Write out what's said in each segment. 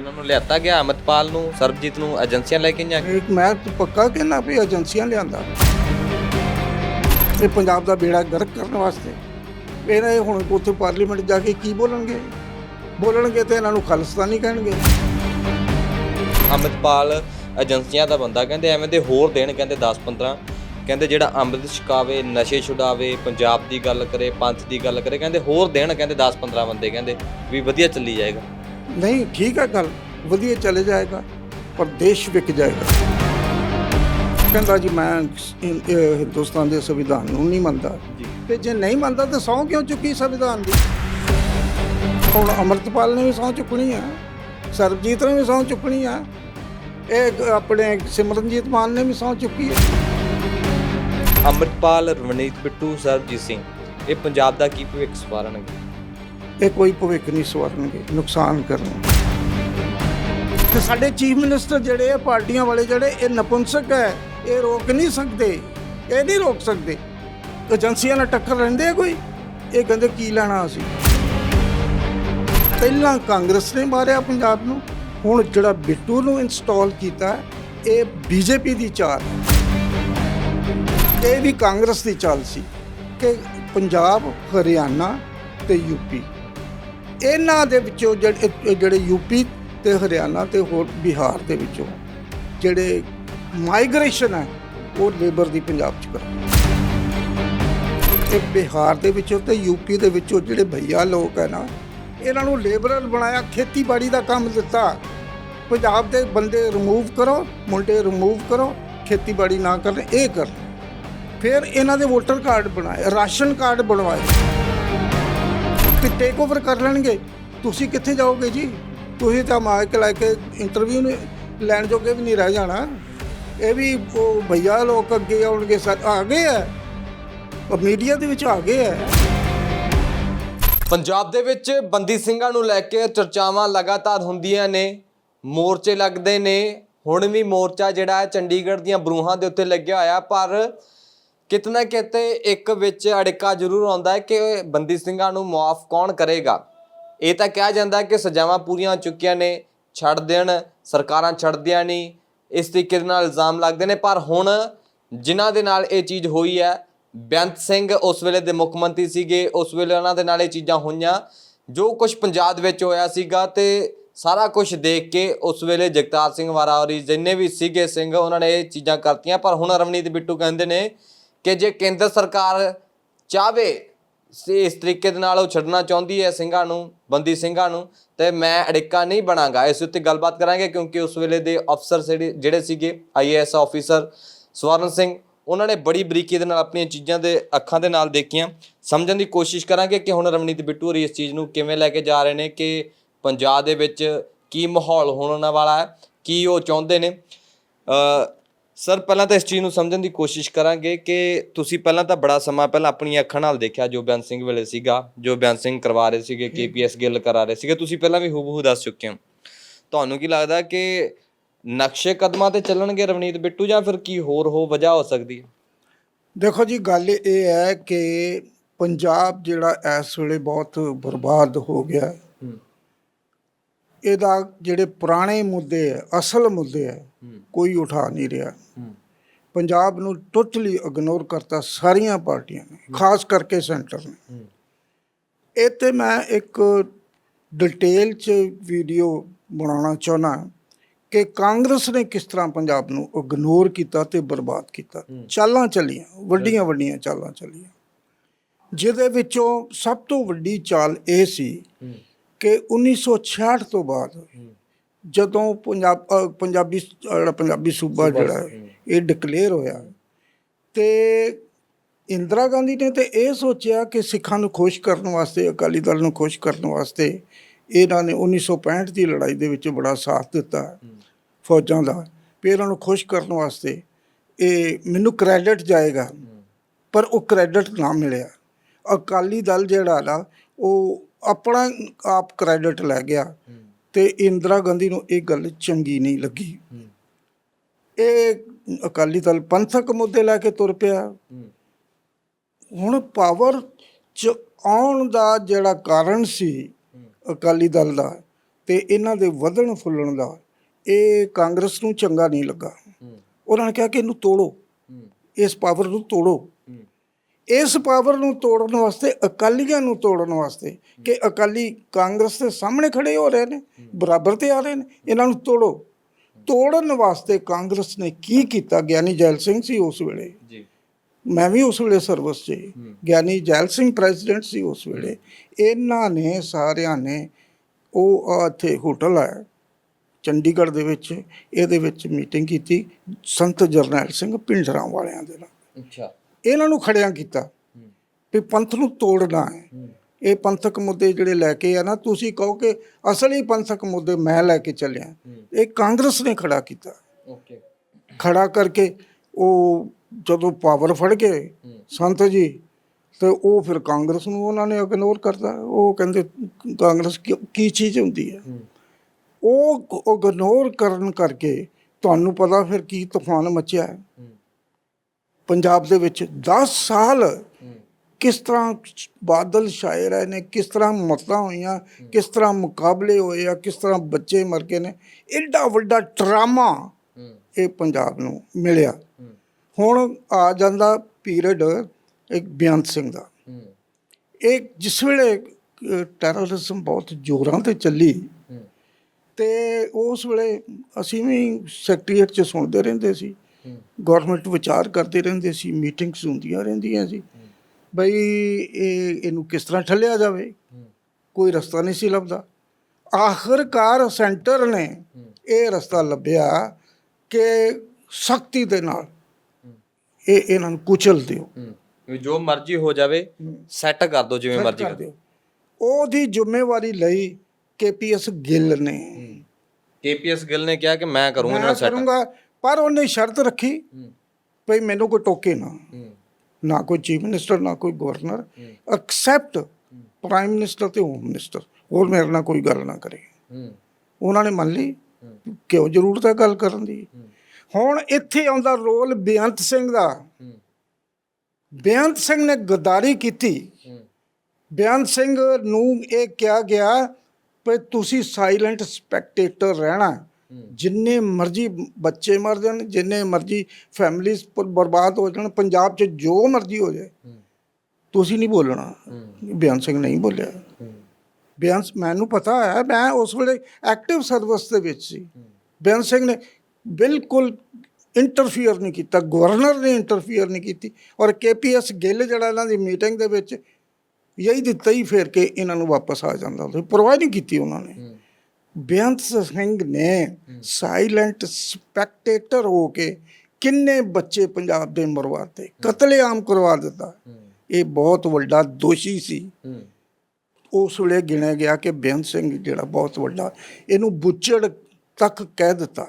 ਇਹਨਾਂ ਨੂੰ ਲਿਆਤਾ ਗਿਆ ਅਮਰਪਾਲ ਨੂੰ ਸਰਬਜੀਤ ਨੂੰ ਏਜੰਸੀਆਂ ਲੈ ਕੇ ਜਾ ਇੱਕ ਮੈਂ ਤਾਂ ਪੱਕਾ ਕਹਿਣਾ ਵੀ ਏਜੰਸੀਆਂ ਲਿਆਂਦਾ। ਇਹ ਪੰਜਾਬ ਦਾ ਬੇੜਾ ਗਰਕ ਕਰਨ ਵਾਸਤੇ। ਇਹਨਾਂ ਇਹ ਹੁਣ ਉੱਥੇ ਪਾਰਲੀਮੈਂਟ ਜਾ ਕੇ ਕੀ ਬੋਲਣਗੇ? ਬੋਲਣਗੇ ਤੇ ਇਹਨਾਂ ਨੂੰ ਖਾਲਿਸਤਾਨੀ ਕਹਿਣਗੇ। ਅਮਰਪਾਲ ਏਜੰਸੀਆਂ ਦਾ ਬੰਦਾ ਕਹਿੰਦੇ ਐਵੇਂ ਦੇ ਹੋਰ ਦੇਣ ਕਹਿੰਦੇ 10 15 ਕਹਿੰਦੇ ਜਿਹੜਾ ਅੰਮ੍ਰਿਤ ਛਕਾਵੇ ਨਸ਼ੇ ਛੁਡਾਵੇ ਪੰਜਾਬ ਦੀ ਗੱਲ ਕਰੇ ਪੰਥ ਦੀ ਗੱਲ ਕਰੇ ਕਹਿੰਦੇ ਹੋਰ ਦੇਣ ਕਹਿੰਦੇ 10 15 ਬੰਦੇ ਕਹਿੰਦੇ ਵੀ ਵਧੀਆ ਚੱਲੀ ਜਾਏਗਾ। ਨਹੀਂ ਠੀਕ ਹੈ ਗੱਲ ਵਧੀਆ ਚਲੇ ਜਾਏਗਾ ਪਰ ਦੇਸ਼ ਵਿਕ ਜਾਏਗਾ। ਕਹਿੰਦਾ ਜੀ ਮੈਂ ਹਿੰਦੁਸਤਾਨ ਦੇ ਸੰਵਿਧਾਨ ਨੂੰ ਨਹੀਂ ਮੰਨਦਾ। ਤੇ ਜੇ ਨਹੀਂ ਮੰਨਦਾ ਤਾਂ ਸਹੁੰ ਕਿਉਂ ਚੁੱਕੀ ਸੰਵਿਧਾਨ ਦੀ? ਹੁਣ ਅਮਰਤਪਾਲ ਨੇ ਵੀ ਸਹੁੰ ਚੁੱਕਣੀ ਆ ਸਰਬਜੀਤ ਨੇ ਵੀ ਸਹੁੰ ਚੁੱਕਣੀ ਆ ਇਹ ਆਪਣੇ ਸਿਮਰਨਜੀਤ ਮਾਨ ਨੇ ਵੀ ਸਹੁੰ ਚੁੱਕੀ ਹੈ ਅਮਰਪਾਲ ਰਵਨੀਤ ਬਿੱਟੂ ਸਰਬਜੀਤ ਸਿੰਘ ਇਹ ਪੰਜਾਬ ਦਾ ਕੀ ਭਵਿੱਖ ਸਵਾਰਨਗੇ? ਇਹ ਕੋਈ ਭਵਿੱਖ ਨਹੀਂ ਸਵਾਰਨਗੇ, ਨੁਕਸਾਨ ਕਰਨਗੇ। ਤੇ ਸਾਡੇ ਚੀਫ ਮਿਨਿਸਟਰ ਜਿਹੜੇ ਆ, ਪਾਰਟੀਆਂ ਵਾਲੇ ਜਿਹੜੇ, ਇਹ ਨਪੁੰਸਕ ਹੈ, ਇਹ ਰੋਕ ਨਹੀਂ ਸਕਦੇ, ਇਹ ਨਹੀਂ ਰੋਕ ਸਕਦੇ। ਏਜੰਸੀਆਂ ਨਾਲ ਟੱਕਰ ਰਹਿੰਦੇ ਆ ਕੋਈ? ਇਹ ਕਹਿੰਦੇ, ਕੀ ਲੈਣਾ ਅਸੀਂ? ਪਹਿਲਾਂ ਕਾਂਗਰਸ ਨੇ ਮਾਰਿਆ ਪੰਜਾਬ ਨੂੰ, ਹੁਣ ਜਿਹੜਾ ਬਿੱਟੂ ਨੂੰ ਇੰਸਟਾਲ ਕੀਤਾ ਇਹ ਬੀਜੇਪੀ ਦੀ ਚਾਲ ਇਹ ਵੀ ਕਾਂਗਰਸ ਦੀ ਚਾਲ ਸੀ ਕਿ ਪੰਜਾਬ, ਹਰਿਆਣਾ ਤੇ ਯੂਪੀ ਇਹਨਾਂ ਦੇ ਵਿੱਚੋਂ ਜਿਹੜੇ, ਇਹ ਜਿਹੜੇ ਯੂਪੀ ਤੇ ਹਰਿਆਣਾ ਤੇ ਹੋਰ ਬਿਹਾਰ ਦੇ ਵਿੱਚੋਂ ਜਿਹੜੇ ਮਾਈਗ੍ਰੇਸ਼ਨ ਹੈ, ਉਹ ਲੇਬਰ ਦੀ ਪੰਜਾਬ ਚ ਕਰ। ਤੇ ਬਿਹਾਰ ਦੇ ਵਿੱਚੋਂ ਤੇ ਯੂਪੀ ਦੇ ਵਿੱਚੋਂ ਜਿਹੜੇ ਭਈਆ ਲੋਕ ਹੈ ਨਾ, ਇਹਨਾਂ ਨੂੰ ਲੇਬਰਲ ਬਣਾਇਆ, ਖੇਤੀਬਾੜੀ ਦਾ ਕੰਮ ਦਿੱਤਾ। ਪੰਜਾਬ ਦੇ ਬੰਦੇ ਰਿਮੂਵ ਕਰੋ, ਮੁੰਡੇ ਰਿਮੂਵ ਕਰੋ, ਖੇਤੀਬਾੜੀ ਨਾ ਕਰਨ, ਇਹ ਕਰ ਫਿਰ ਇਹਨਾਂ ਦੇ ਵੋਟਰ ਕਾਰਡ ਬਣਾਏ, ਰਾਸ਼ਨ ਕਾਰਡ ਬਣਵਾਏ। ਤੇ ਟੇਕ ਓਵਰ ਕਰ ਲੈਣਗੇ। ਤੁਸੀਂ ਕਿੱਥੇ ਜਾਓਗੇ ਜੀ? ਤੁਸੀਂ ਤਾਂ ਮਾਈਕ ਲੈ ਕੇ ਇੰਟਰਵਿਊ ਲੈਣ ਜੋਗੇ ਵੀ ਨਹੀਂ ਰਹਿ ਜਾਣਾ। ਇਹ ਵੀ ਉਹ ਭਈਆ ਲੋਕ ਅੱਗੇ ਆਉਣਗੇ ਸਰ ਆ ਗਏ ਆ। ਉਹ ਮੀਡੀਆ ਦੇ ਵਿੱਚ ਆ ਗਏ ਆ। ਪੰਜਾਬ ਦੇ ਵਿੱਚ ਬੰਦੀ ਸਿੰਘਾਂ ਨੂੰ ਲੈ ਕੇ ਚਰਚਾਵਾਂ ਲਗਾਤਾਰ ਹੁੰਦੀਆਂ ਨੇ। ਮੋਰਚੇ ਲੱਗਦੇ ਨੇ। ਹੁਣ ਵੀ ਮੋਰਚਾ ਜਿਹੜਾ ਹੈ, ਚੰਡੀਗੜ੍ਹ ਦੀਆਂ ਬਰੂਹਾਂ ਦੇ ਉੱਤੇ ਲੱਗਿਆ ਹੋਇਆ, ਪਰ ਕਿਤਨਾ ਕਿਤੇ ਇੱਕ ਵਿੱਚ ਅੜਿੱਕਾ ਜ਼ਰੂਰ ਆਉਂਦਾ ਹੈ ਕਿ ਬੰਦੀ ਸਿੰਘਾਂ ਨੂੰ ਮੁਆਫ ਕੌਣ ਕਰੇਗਾ? ਇਹ ਤਾਂ ਕਿਹਾ ਜਾਂਦਾ ਕਿ ਸਜ਼ਾਵਾਂ ਪੂਰੀਆਂ ਹੋ ਚੁੱਕੀਆਂ ਨੇ, ਛੱਡ ਦੇਣ, ਸਰਕਾਰਾਂ ਛੱਡਦੀਆਂ ਨਹੀਂ, ਇਸ ਤਰੀਕੇ ਦੇ ਨਾਲ ਇਲਜ਼ਾਮ ਲੱਗਦੇ ਨੇ। ਪਰ ਹੁਣ ਜਿਨ੍ਹਾਂ ਦੇ ਨਾਲ ਇਹ ਚੀਜ਼ ਹੋਈ ਹੈ, ਬੇਅੰਤ ਸਿੰਘ ਉਸ ਵੇਲੇ ਦੇ ਮੁੱਖ ਮੰਤਰੀ ਸੀਗੇ, ਉਸ ਵੇਲੇ ਉਹਨਾਂ ਦੇ ਨਾਲ ਇਹ ਚੀਜ਼ਾਂ ਹੋਈਆਂ। ਜੋ ਕੁਝ ਪੰਜਾਬ ਦੇ ਵਿੱਚ ਹੋਇਆ ਸੀਗਾ ਤੇ ਸਾਰਾ ਕੁਝ ਦੇਖ ਕੇ ਉਸ ਵੇਲੇ ਜਗਤਾਰ ਸਿੰਘ ਵਾਰਾ ਹੋਰੀ ਜਿੰਨੇ ਵੀ ਸੀਗੇ ਸਿੰਘ, ਉਹਨਾਂ ਨੇ ਇਹ ਚੀਜ਼ਾਂ ਕਰਤੀਆਂ। ਪਰ ਹੁਣ ਰਵਨੀਤ ਬਿੱਟੂ ਕਹਿੰਦੇ ਨੇ ਕਿ ਜੇ ਕੇਂਦਰ ਸਰਕਾਰ ਚਾਵੇ ਇਸ ਤਰੀਕੇ ਦੇ ਨਾਲ ਉਹ ਛੱਡਣਾ ਚਾਹੁੰਦੀ ਹੈ ਸਿੰਘਾਂ ਨੂੰ, ਬੰਦੀ ਸਿੰਘਾਂ ਨੂੰ, ਤੇ ਮੈਂ ਅੜਿੱਕਾ ਨਹੀਂ ਬਣਾਂਗਾ। ਇਸ ਉੱਤੇ ਗੱਲਬਾਤ ਕਰਾਂਗੇ ਕਿਉਂਕਿ ਉਸ ਵੇਲੇ ਦੇ ਅਫਸਰ ਜਿਹੜੇ ਜਿਹੜੇ ਸੀਗੇ ਆਈਏਐਸ ਆਫੀਸਰ ਸਵਰਨ ਸਿੰਘ, ਉਹਨਾਂ ਨੇ ਬੜੀ ਬਰੀਕੀ ਦੇ ਨਾਲ ਆਪਣੀਆਂ ਚੀਜ਼ਾਂ ਦੇ ਅੱਖਾਂ ਦੇ ਨਾਲ ਦੇਖੀਆਂ। ਸਮਝਣ ਦੀ ਕੋਸ਼ਿਸ਼ ਕਰਾਂਗੇ ਕਿ ਹੁਣ ਰਵਨੀਤ ਬਿੱਟੂ ਹੋਰੀ ਇਸ ਚੀਜ਼ ਨੂੰ ਕਿਵੇਂ ਲੈ ਕੇ ਜਾ ਰਹੇ ਨੇ ਕਿ ਪੰਜਾਬ ਦੇ ਵਿੱਚ ਕੀ ਮਾਹੌਲ ਹੋਣ ਵਾਲਾ ਹੈ, ਕੀ ਉਹ ਚਾਹੁੰਦੇ ਨੇ। ਸਰ ਪਹਿਲਾਂ ਤਾਂ ਇਸ ਚੀਜ਼ ਨੂੰ ਸਮਝਣ ਦੀ ਕੋਸ਼ਿਸ਼ ਕਰਾਂਗੇ ਕਿ ਤੁਸੀਂ ਪਹਿਲਾਂ ਤਾਂ ਬੜਾ ਸਮਾਂ ਪਹਿਲਾਂ ਆਪਣੀਆਂ ਅੱਖਾਂ ਨਾਲ ਦੇਖਿਆ ਜੋ ਬਿਆਨ ਸਿੰਘ ਵੇਲੇ ਸੀਗਾ ਜੋ ਬਿਆਨ ਸਿੰਘ ਕਰਵਾ ਰਹੇ ਸੀਗੇ ਕੇਪੀਐਸ ਗਿੱਲ ਕਰਾ ਰਹੇ ਸੀਗੇ ਤੁਸੀਂ ਪਹਿਲਾਂ ਵੀ ਹੂਬਹੂ ਦੱਸ ਚੁੱਕੇ ਹੋ। ਤੁਹਾਨੂੰ ਕੀ ਲੱਗਦਾ ਕਿ ਨਕਸ਼ੇ ਕਦਮਾਂ ਤੇ ਚੱਲਣਗੇ ਰਵਨੀਤ ਬਿੱਟੂ ਜਾਂ ਫਿਰ ਕੀ ਹੋਰ ਹੋ ਵਜ੍ਹਾ ਹੋ ਸਕਦੀ ਹੈ? ਦੇਖੋ ਜੀ ਗੱਲ ਇਹ ਹੈ ਕਿ ਪੰਜਾਬ ਜਿਹੜਾ ਇਸ ਵੇਲੇ ਬਹੁਤ ਬਰਬਾਦ ਹੋ ਗਿਆ। ਹੈ। ਇਹਦਾ ਜਿਹੜੇ ਪੁਰਾਣੇ ਮੁੱਦੇ ਹੈ ਅਸਲ ਮੁੱਦੇ ਹੈ ਕੋਈ ਉਠਾ ਨਹੀਂ ਰਿਹਾ। ਪੰਜਾਬ ਨੂੰ ਟੋਟਲੀ ਇਗਨੋਰ ਕਰਤਾ ਸਾਰੀਆਂ ਪਾਰਟੀਆਂ ਨੇ ਖਾਸ ਕਰਕੇ ਸੈਂਟਰ ਨੇ। ਇਹ ਤੇ ਮੈਂ ਇੱਕ ਡਿਟੇਲ ਚ ਵੀਡੀਓ ਬਣਾਉਣਾ ਚਾਹੁੰਦਾ ਕਿ ਕਾਂਗਰਸ ਨੇ ਕਿਸ ਤਰ੍ਹਾਂ ਪੰਜਾਬ ਨੂੰ ਇਗਨੋਰ ਕੀਤਾ ਤੇ ਬਰਬਾਦ ਕੀਤਾ। ਚਾਲਾਂ ਚੱਲੀਆਂ ਵੱਡੀਆਂ ਵੱਡੀਆਂ ਚਾਲਾਂ ਚੱਲੀਆਂ। ਜਿਹਦੇ ਵਿੱਚੋਂ ਸਭ ਤੋਂ ਵੱਡੀ ਚਾਲ ਇਹ ਸੀ ਕਿ 1966 ਤੋਂ ਬਾਅਦ ਜਦੋਂ ਪੰਜਾਬ ਪੰਜਾਬੀ ਜਿਹੜਾ ਪੰਜਾਬੀ ਸੂਬਾ ਜਿਹੜਾ ਇਹ ਡਿਕਲੇਅਰ ਹੋਇਆ ਤੇ ਇੰਦਰਾ ਗਾਂਧੀ ਨੇ ਤੇ ਇਹ ਸੋਚਿਆ ਕਿ ਸਿੱਖਾਂ ਨੂੰ ਖੁਸ਼ ਕਰਨ ਵਾਸਤੇ ਅਕਾਲੀ ਦਲ ਨੂੰ ਖੁਸ਼ ਕਰਨ ਵਾਸਤੇ ਇਹਨਾਂ ਨੇ 1965 ਦੀ ਲੜਾਈ ਦੇ ਵਿੱਚ ਬੜਾ ਸਾਥ ਦਿੱਤਾ ਫੌਜਾਂ ਦਾ ਵੀ ਇਹਨਾਂ ਨੂੰ ਖੁਸ਼ ਕਰਨ ਵਾਸਤੇ ਇਹ ਮੈਨੂੰ ਕ੍ਰੈਡਿਟ ਜਾਏਗਾ। ਪਰ ਉਹ ਕ੍ਰੈਡਿਟ ਨਾ ਮਿਲਿਆ। ਅਕਾਲੀ ਦਲ ਜਿਹੜਾ ਨਾ ਉਹ ਆਪਣਾ ਆਪ ਕ੍ਰੈਡਿਟ ਲੈ ਗਿਆ ਤੇ ਇੰਦਰਾ ਗਾਂਧੀ ਨੂੰ ਇਹ ਗੱਲ ਚੰਗੀ ਨਹੀਂ ਲੱਗੀ। ਇਹ ਅਕਾਲੀ ਦਲ ਪੰਥਕ ਮੁੱਦੇ ਲੈ ਕੇ ਤੁਰ ਪਿਆ। ਹੁਣ ਪਾਵਰ ਚ ਆਉਣ ਦਾ ਜਿਹੜਾ ਕਾਰਨ ਸੀ ਅਕਾਲੀ ਦਲ ਦਾ ਤੇ ਇਹਨਾਂ ਦੇ ਵਧਣ ਫੁੱਲਣ ਦਾ ਇਹ ਕਾਂਗਰਸ ਨੂੰ ਚੰਗਾ ਨਹੀਂ ਲੱਗਾ। ਉਹਨਾਂ ਨੇ ਕਿਹਾ ਕਿ ਇਹਨੂੰ ਤੋੜੋ। ਇਸ ਪਾਵਰ ਨੂੰ ਤੋੜੋ। ਇਸ ਪਾਵਰ ਨੂੰ ਤੋੜਨ ਵਾਸਤੇ ਅਕਾਲੀਆਂ ਨੂੰ ਤੋੜਨ ਵਾਸਤੇ ਕਿ ਅਕਾਲੀ ਕਾਂਗਰਸ ਦੇ ਸਾਹਮਣੇ ਖੜੇ ਹੋ ਰਹੇ ਨੇ ਬਰਾਬਰ ਤੇ ਆ ਰਹੇ ਨੇ ਇਹਨਾਂ ਨੂੰ ਤੋੜੋ। ਤੋੜਨ ਵਾਸਤੇ ਕਾਂਗਰਸ ਨੇ ਕੀ ਕੀਤਾ? ਗਿਆਨੀ ਜੈਲ ਸਿੰਘ ਸੀ ਉਸ ਵੇਲੇ। ਜੀ। ਮੈਂ ਵੀ ਉਸ ਵੇਲੇ ਸਰਵਿਸ 'ਚ। ਗਿਆਨੀ ਜੈਲ ਸਿੰਘ ਪ੍ਰੈਜ਼ੀਡੈਂਟ ਸੀ ਉਸ ਵੇਲੇ। ਇਹਨਾਂ ਨੇ ਸਾਰਿਆਂ ਨੇ ਉਹ ਇੱਥੇ ਹੋਟਲ ਹੈ ਚੰਡੀਗੜ੍ਹ ਦੇ ਵਿੱਚ। ਇਹਦੇ ਵਿੱਚ ਮੀਟਿੰਗ ਕੀਤੀ ਸੰਤ ਜਰਨੈਲ ਸਿੰਘ ਪਿੰਡਰਾਂ ਵਾਲਿਆਂ ਦੇ ਨਾਲ। ਅੱਛਾ। ਇਹਨਾਂ ਨੂੰ ਖੜਿਆਂ ਕੀਤਾ ਵੀ ਪੰਥ ਨੂੰ ਤੋੜਨਾ ਹੈ। ਇਹ ਪੰਥਕ ਮੁੱਦੇ ਜਿਹੜੇ ਲੈ ਕੇ ਆ ਨਾ ਤੁਸੀਂ ਕਹੋ ਕਿ ਅਸਲੀ ਪੰਥਕ ਮੁੱਦੇ ਮੈਂ ਲੈ ਕੇ ਚੱਲਿਆ। ਇਹ ਕਾਂਗਰਸ ਨੇ ਖੜਾ ਕੀਤਾ। ਓਕੇ। ਖੜਾ ਕਰਕੇ ਉਹ ਜਦੋਂ ਪਾਵਰ ਫੜ ਗਏ ਸੰਤ ਜੀ ਤੇ ਉਹ ਫਿਰ ਕਾਂਗਰਸ ਨੂੰ ਉਹਨਾਂ ਨੇ ਇਗਨੋਰ ਕਰਤਾ। ਉਹ ਕਹਿੰਦੇ ਕਾਂਗਰਸ ਕੀ- ਚੀਜ਼ ਹੁੰਦੀ ਹੈ? ਉਹ ਇਗਨੋਰ ਕਰਨ ਕਰਕੇ ਤੁਹਾਨੂੰ ਪਤਾ ਫਿਰ ਕੀ ਤੂਫਾਨ ਮਚਿਆ। ਪੰਜਾਬ ਦੇ ਵਿੱਚ 10 ਸਾਲ ਕਿਸ ਤਰ੍ਹਾਂ ਬਾਦਲ ਛਾਏ ਰਹੇ ਨੇ, ਕਿਸ ਤਰ੍ਹਾਂ ਮਤਾਂ ਹੋਈਆਂ, ਕਿਸ ਤਰ੍ਹਾਂ ਮੁਕਾਬਲੇ ਹੋਏ ਆ, ਕਿਸ ਤਰ੍ਹਾਂ ਬੱਚੇ ਮਰ ਗਏ ਨੇ ਐਡਾ ਵੱਡਾ ਡਰਾਮਾ ਇਹ ਪੰਜਾਬ ਨੂੰ ਮਿਲਿਆ। ਹੁਣ ਆ ਜਾਂਦਾ ਪੀਰੀਅਡ ਇੱਕ ਬੇਅੰਤ ਸਿੰਘ ਦਾ। ਇਹ ਜਿਸ ਵੇਲੇ ਟੈਰਰਿਜ਼ਮ ਬਹੁਤ ਜ਼ੋਰਾਂ ਤੇ ਚੱਲੀ ਹੂੰ ਤੇ ਉਸ ਵੇਲੇ ਅਸੀਂ ਵੀ ਸੈਕਟਰੀਏਟ 'ਚ ਸੁਣਦੇ ਰਹਿੰਦੇ ਸੀ। ਗਵਰਨਮੈਂਟ ਵਿਚਾਰ ਕਰਦੇ ਰਹਿੰਦੇ ਸੀ ਮੀਟਿੰਗਸ ਹੁੰਦੀਆਂ ਰਹਿੰਦੀਆਂ ਸੀ। ਬਈ ਇਹ ਇਹਨੂੰ ਕਿਸ ਤਰ੍ਹਾਂ ਠੱਲਿਆ ਜਾਵੇ? ਕੋਈ ਰਸਤਾ ਨਹੀਂ ਸੀ ਲੱਭਦਾ। ਆਖਰਕਾਰ ਸੈਂਟਰ ਨੇ ਇਹ ਰਸਤਾ ਲੱਭਿਆ ਕਿ ਸਖਤੀ ਦੇ ਨਾਲ ਇਹ ਇਹਨਾਂ ਨੂੰ ਕੁਚਲ ਦਿਓ। ਜੋ ਮਰਜ਼ੀ ਹੋ ਜਾਵੇ ਸੈੱਟ ਕਰ ਦੋ ਜਿਵੇਂ ਮਰਜ਼ੀ ਕਰ ਦਿਓ। ਉਹਦੀ ਜ਼ਿੰਮੇਵਾਰੀ ਲਈ ਕੇਪੀਐਸ ਗਿੱਲ ਨੇ। ਕੇਪੀਐਸ ਗਿੱਲ ਨੇ ਕਿਹਾ ਕਿ ਮੈਂ ਕਰੂੰਗਾ ਇਹਨਾਂ ਸੈੱਟ ਕਰੂੰਗਾ ਪਰ ਉਹਨੇ ਸ਼ਰਤ ਰੱਖੀ ਭਈ ਮੈਨੂੰ ਕੋਈ ਟੋਕੇ ਨਾ। ਨਾ ਕੋਈ ਚੀਫ ਮਿਨਿਸਟਰ ਨਾ ਕੋਈ ਗਵਰਨਰ। ਐਕਸੈਪਟ ਪ੍ਰਾਈਮ ਮਿਨਿਸਟਰ ਤੇ ਹੋਮ ਮਿਨਿਸਟਰ। ਹੋਰ ਮੇਰੇ ਨਾਲ ਕੋਈ ਗੱਲ ਨਾ ਕਰੇ। ਉਹਨਾਂ ਨੇ ਮੰਨ ਲਈ ਕਿਉਂ ਜ਼ਰੂਰਤ ਹੈ ਗੱਲ ਕਰਨ ਦੀ? ਹੁਣ ਇੱਥੇ ਆਉਂਦਾ ਰੋਲ ਬੇਅੰਤ ਸਿੰਘ ਦਾ। ਬੇਅੰਤ ਸਿੰਘ ਨੇ ਗਦਾਰੀ ਕੀਤੀ। ਬੇਅੰਤ ਸਿੰਘ ਨੂੰ ਇਹ ਕਿਹਾ ਗਿਆ ਕਿ ਤੁਸੀਂ ਸਾਇਲੈਂਟ ਸਪੈਕਟੇਟਰ ਰਹਿਣਾ। ਜਿੰਨੇ ਮਰਜ਼ੀ ਬੱਚੇ ਮਰ ਜਾਣ ਜਿੰਨੇ ਮਰਜ਼ੀ ਫੈਮਲੀਜ਼ ਬਰਬਾਦ ਹੋ ਜਾਣ ਪੰਜਾਬ 'ਚ ਜੋ ਮਰਜ਼ੀ ਹੋ ਜਾਏ। ਤੁਸੀਂ ਨਹੀਂ ਬੋਲਣਾ। ਬੇਅੰਤ ਸਿੰਘ ਨਹੀਂ ਬੋਲਿਆ। ਬੇਅੰਤ ਮੈਨੂੰ ਪਤਾ ਹੈ ਮੈਂ ਉਸ ਵੇਲੇ ਐਕਟਿਵ ਸਰਵਿਸ ਦੇ ਵਿੱਚ ਸੀ। ਬੇਅੰਤ ਸਿੰਘ ਨੇ ਬਿਲਕੁਲ ਇੰਟਰਫੀਅਰ ਨਹੀਂ ਕੀਤਾ ਗਵਰਨਰ ਨੇ ਇੰਟਰਫੀਅਰ ਨਹੀਂ ਕੀਤੀ ਔਰ ਕੇਪੀਐਸ ਗਿੱਲ ਜਿਹੜਾ ਇਹਨਾਂ ਦੀ ਮੀਟਿੰਗ ਦੇ ਵਿੱਚ ਯਹੀ ਦਿੱਤਾ ਹੀ ਫੇਰ ਕੇ ਇਹਨਾਂ ਨੂੰ ਵਾਪਸ ਆ ਜਾਂਦਾ। ਪਰਵਾਹ ਨਹੀਂ ਕੀਤੀ ਉਹਨਾਂ ਨੇ। ਬੇਅੰਤ ਸਿੰਘ ਨੇ ਸਾਇਲੈਂਟ ਸਪੈਕਟੇਟਰ ਹੋ ਕੇ ਕਿੰਨੇ ਬੱਚੇ ਪੰਜਾਬ ਦੇ ਮਰਵਾਤੇ ਕਤਲੇਆਮ ਕਰਵਾ ਦਿੱਤਾ। ਇਹ ਬਹੁਤ ਵੱਡਾ ਦੋਸ਼ੀ ਸੀ। ਉਸ ਵੇਲੇ ਗਿਣਿਆ ਗਿਆ ਕਿ ਬੇਅੰਤ ਸਿੰਘ ਜਿਹੜਾ ਬਹੁਤ ਵੱਡਾ ਇਹਨੂੰ ਬੁੱਚੜ ਤੱਕ ਕਹਿ ਦਿੱਤਾ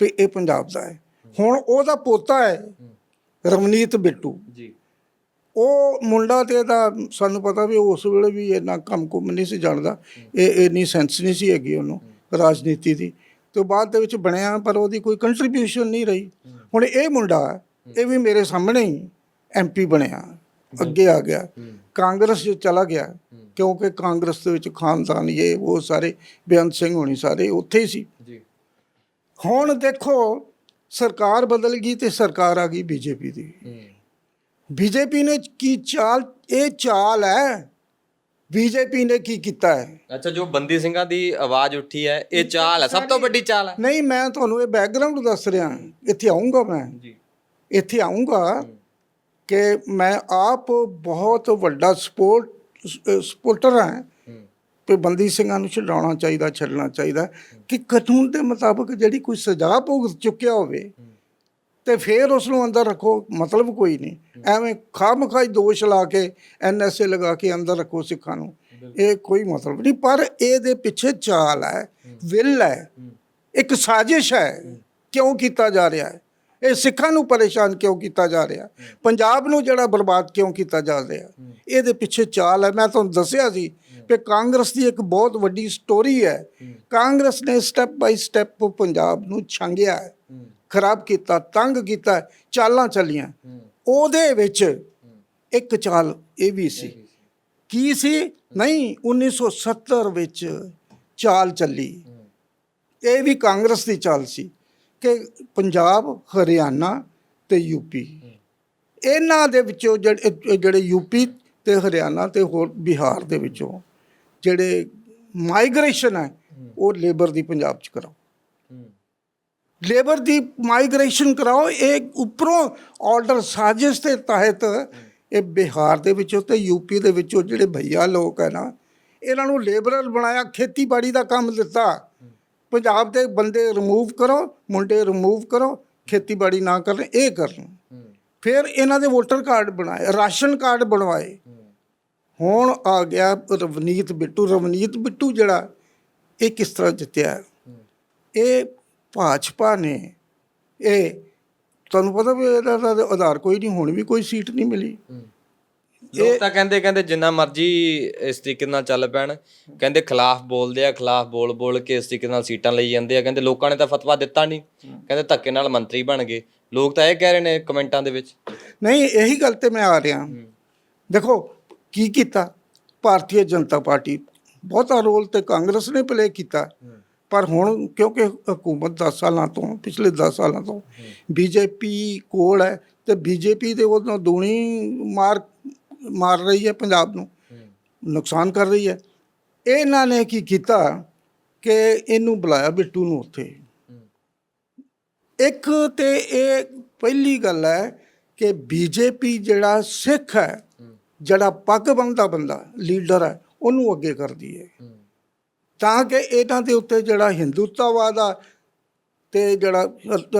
ਵੀ ਇਹ ਪੰਜਾਬ ਦਾ ਹੈ। ਹੁਣ ਉਹਦਾ ਪੋਤਾ ਹੈ ਰਮਨੀਤ ਬਿੱਟੂ। ਜੀ। ਉਹ ਮੁੰਡਾ ਤੇ ਇਹਦਾ ਸਾਨੂੰ ਪਤਾ ਵੀ ਉਸ ਵੇਲੇ ਵੀ ਇੰਨਾ ਕੰਮ ਕੁਮ ਨਹੀਂ ਸੀ ਜਾਣਦਾ। ਇਹ ਇੰਨੀ ਸੈਂਸ ਨਹੀਂ ਸੀ ਹੈਗੀ ਉਹਨੂੰ ਰਾਜਨੀਤੀ ਦੀ। ਤੇ ਬਾਅਦ ਦੇ ਵਿੱਚ ਬਣਿਆ ਪਰ ਉਹਦੀ ਕੋਈ ਕੰਟਰੀਬਿਊਸ਼ਨ ਨਹੀਂ ਰਹੀ। ਹੁਣ ਇਹ ਮੁੰਡਾ ਇਹ ਵੀ ਮੇਰੇ ਸਾਹਮਣੇ ਹੀ ਐਮਪੀ ਬਣਿਆ ਅੱਗੇ ਆ ਗਿਆ। ਕਾਂਗਰਸ 'ਚ ਚਲਾ ਗਿਆ ਕਿਉਂਕਿ ਕਾਂਗਰਸ ਦੇ ਵਿੱਚ ਖਾਨਦਾਨ ਇਹ ਉਹ ਸਾਰੇ ਬੇਅੰਤ ਸਿੰਘ ਹੋਣੀ ਸਾਰੇ ਉੱਥੇ ਹੀ ਸੀ। ਜੀ। ਹੁਣ ਦੇਖੋ ਸਰਕਾਰ ਬਦਲ ਗਈ ਤੇ ਸਰਕਾਰ ਆ ਗਈ ਬੀਜੇਪੀ ਦੀ। ਬੀਜੇਪੀ ਨੇ ਕੀ ਚਾਲ ਇਹ ਚਾਲ ਹੈ? ਬੀਜੇਪੀ ਨੇ ਕੀ ਕੀਤਾ ਹੈ? ਅੱਛਾ ਜੋ ਬੰਦੀ ਸਿੰਘਾਂ ਦੀ ਆਵਾਜ਼ ਉੱਠੀ ਹੈ ਇਹ ਚਾਲ ਹੈ ਸਭ ਤੋਂ ਵੱਡੀ ਚਾਲ ਹੈ। ਨਹੀਂ ਮੈਂ ਤੁਹਾਨੂੰ ਇਹ ਬੈਕਗ੍ਰਾਉਂਡ ਦੱਸ ਰਿਹਾ। ਇੱਥੇ ਆਉਂਗਾ ਮੈਂ। ਜੀ। ਇੱਥੇ ਆਉਂਗਾ ਕਿ ਮੈਂ ਆਪ ਬਹੁਤ ਵੱਡਾ ਸਪੋਰਟ ਸਪੋਰਟਰ ਹਾਂ। ਕਿ ਬੰਦੀ ਸਿੰਘਾਂ ਨੂੰ ਛਡਾਉਣਾ ਚਾਹੀਦਾ ਛੱਡਣਾ ਚਾਹੀਦਾ। ਕਿ ਕਾਨੂੰਨ ਦੇ ਮੁਤਾਬਕ ਜਿਹੜੀ ਕੋਈ ਸਜ਼ਾ ਭੁਗਤ ਚੁੱਕਿਆ ਹੋਵੇ ਤੇ ਫਿਰ ਉਸ ਨੂੰ ਅੰਦਰ ਰੱਖੋ, ਮਤਲਬ ਕੋਈ ਨਹੀਂ। ਐਵੇਂ ਖਾਮਖਾਈ ਦੋਸ਼ ਲਾ ਕੇ ਐਨਐਸਏ ਲਗਾ ਕੇ ਅੰਦਰ ਰੱਖੋ ਸਿੱਖਾਂ ਨੂੰ। ਇਹ ਕੋਈ ਮਤਲਬ ਨਹੀਂ, ਪਰ ਇਹਦੇ ਪਿੱਛੇ ਚਾਲ ਹੈ, ਵਿਲ ਹੈ, ਇੱਕ ਸਾਜ਼ਿਸ਼ ਹੈ, ਕਿਉਂ ਕੀਤਾ ਜਾ ਰਿਹਾ ਹੈ? ਇਹ ਸਿੱਖਾਂ ਨੂੰ ਪਰੇਸ਼ਾਨ ਕਿਉਂ ਕੀਤਾ ਜਾ ਰਿਹਾ? ਪੰਜਾਬ ਨੂੰ ਜਿਹੜਾ ਬਰਬਾਦ ਕਿਉਂ ਕੀਤਾ ਜਾ ਰਿਹਾ? ਇਹਦੇ ਪਿੱਛੇ ਚਾਲ ਹੈ। ਮੈਂ ਤੁਹਾਨੂੰ ਦੱਸਿਆ ਸੀ ਕਿ ਕਾਂਗਰਸ ਦੀ ਇੱਕ ਬਹੁਤ ਵੱਡੀ ਸਟੋਰੀ ਹੈ। ਕਾਂਗਰਸ ਨੇ ਸਟੈਪ ਬਾਈ ਸਟੈਪ ਪੰਜਾਬ ਨੂੰ ਛਾਂਗਿਆ ਹੈ। ਖਰਾਬ ਕੀਤਾ, ਤੰਗ ਕੀਤਾ, ਚਾਲਾਂ ਚੱਲੀਆਂ। ਉਹਦੇ ਵਿੱਚ ਇੱਕ ਚਾਲ ਇਹ ਵੀ ਸੀ। ਕੀ ਸੀ? ਨਹੀਂ 1970 ਵਿੱਚ ਚਾਲ ਚੱਲੀ। ਇਹ ਵੀ ਕਾਂਗਰਸ ਦੀ ਚਾਲ ਸੀ ਕਿ ਪੰਜਾਬ, ਹਰਿਆਣਾ ਤੇ ਯੂਪੀ ਇਹਨਾਂ ਦੇ ਵਿੱਚੋਂ ਜਿਹੜੇ, ਇਹ ਜਿਹੜੇ ਯੂਪੀ ਤੇ ਹਰਿਆਣਾ ਤੇ ਹੋਰ ਬਿਹਾਰ ਦੇ ਵਿੱਚੋਂ ਜਿਹੜੇ ਮਾਈਗ੍ਰੇਸ਼ਨ ਹੈ, ਉਹ ਲੇਬਰ ਦੀ ਪੰਜਾਬ ਚ ਕਰਾਓ। ਲੇਬਰ ਦੀ ਮਾਈਗ੍ਰੇਸ਼ਨ ਕਰਾਓ, ਇਹ ਉੱਪਰੋਂ ਆਰਡਰ ਸਾਜ਼ਿਸ਼ ਦੇ ਤਹਿਤ ਇਹ ਬਿਹਾਰ ਦੇ ਵਿੱਚੋਂ ਤੇ ਯੂਪੀ ਦੇ ਵਿੱਚੋਂ ਜਿਹੜੇ ਭਈਆ ਲੋਕ ਹੈ ਨਾ, ਇਹਨਾਂ ਨੂੰ ਲੇਬਰਰ ਬਣਾਇਆ, ਖੇਤੀਬਾੜੀ ਦਾ ਕੰਮ ਦਿੱਤਾ। ਪੰਜਾਬ ਦੇ ਬੰਦੇ ਰਿਮੂਵ ਕਰੋ, ਮੁੰਡੇ ਰਿਮੂਵ ਕਰੋ, ਖੇਤੀਬਾੜੀ ਨਾ ਕਰਨ, ਇਹ ਕਰਨ। ਫਿਰ ਇਹਨਾਂ ਦੇ ਵੋਟਰ ਕਾਰਡ ਬਣਾਏ, ਰਾਸ਼ਨ ਕਾਰਡ ਬਣਵਾਏ। ਹੁਣ ਆ ਗਿਆ ਰਵਨੀਤ ਬਿੱਟੂ ਰਵਨੀਤ ਬਿੱਟੂ ਜਿਹੜਾ, ਇਹ ਕਿਸ ਤਰ੍ਹਾਂ ਜਿੱਤਿਆ? ਇਹ ਭਾਜਪਾ ਨੇ ਇਹ ਤੁਹਾਨੂੰ ਪਤਾ ਵੀ ਇਹਦਾ ਤਾਂ ਆਧਾਰ ਕੋਈ ਨਹੀਂ ਹੁਣ ਵੀ ਕੋਈ ਸੀਟ ਨਹੀਂ ਮਿਲੀ। ਲੋਕ ਤਾਂ ਕਹਿੰਦੇ ਕਹਿੰਦੇ ਜਿੰਨਾ ਮਰਜ਼ੀ ਇਸ ਤਰੀਕੇ ਨਾਲ ਚੱਲ ਪੈਣ। ਕਹਿੰਦੇ ਖਿਲਾਫ ਬੋਲਦੇ ਆ ਖਿਲਾਫ ਬੋਲ ਬੋਲ ਕੇ ਇਸ ਤਰੀਕੇ ਨਾਲ ਸੀਟਾਂ ਲਈ ਜਾਂਦੇ ਆ। ਕਹਿੰਦੇ ਲੋਕਾਂ ਨੇ ਤਾਂ ਫਤਵਾ ਦਿੱਤਾ ਨਹੀਂ। ਕਹਿੰਦੇ ਧੱਕੇ ਨਾਲ ਮੰਤਰੀ ਬਣ ਗਏ। ਲੋਕ ਤਾਂ ਇਹ ਕਹਿ ਰਹੇ ਨੇ ਕਮੈਂਟਾਂ ਦੇ ਵਿੱਚ। ਨਹੀਂ ਇਹੀ ਗੱਲ ਤੇ ਮੈਂ ਆ ਰਿਹਾ। ਦੇਖੋ ਕੀ ਕੀਤਾ? ਭਾਰਤੀ ਜਨਤਾ ਪਾਰਟੀ ਬਹੁਤਾ ਰੋਲ ਤੇ ਕਾਂਗਰਸ ਨੇ ਪਲੇ ਕੀਤਾ। ਪਰ ਹੁਣ ਕਿਉਂਕਿ ਹਕੂਮਤ 10 ਸਾਲਾਂ ਤੋਂ, ਪਿਛਲੇ 10 ਸਾਲਾਂ ਤੋਂ ਬੀਜੇਪੀ ਕੋਲ ਹੈ ਤੇ ਬੀਜੇਪੀ ਦੇ ਉਹਨਾਂ ਦੂਣੀ ਮਾਰ ਮਾਰ ਰਹੀ ਹੈ ਪੰਜਾਬ ਨੂੰ। ਨੁਕਸਾਨ ਕਰ ਰਹੀ ਹੈ। ਇਹਨਾਂ ਨੇ ਕੀ ਕੀਤਾ ਕਿ ਇਹਨੂੰ ਬੁਲਾਇਆ ਬਿੱਟੂ ਨੂੰ ਉੱਥੇ। ਇੱਕ ਤੇ ਇਹ ਪਹਿਲੀ ਗੱਲ ਹੈ ਕਿ ਬੀਜੇਪੀ ਜਿਹੜਾ ਸਿੱਖ ਹੈ, ਜਿਹੜਾ ਪੱਗ ਬੰਨਦਾ ਬੰਦਾ, ਲੀਡਰ ਹੈ, ਉਹਨੂੰ ਅੱਗੇ ਕਰਦੀ ਹੈ। ਤਾਂ ਕਿ ਇਹਨਾਂ ਦੇ ਉੱਤੇ ਜਿਹੜਾ ਹਿੰਦੂਤਵਵਾਦ ਆ ਤੇ ਜਿਹੜਾ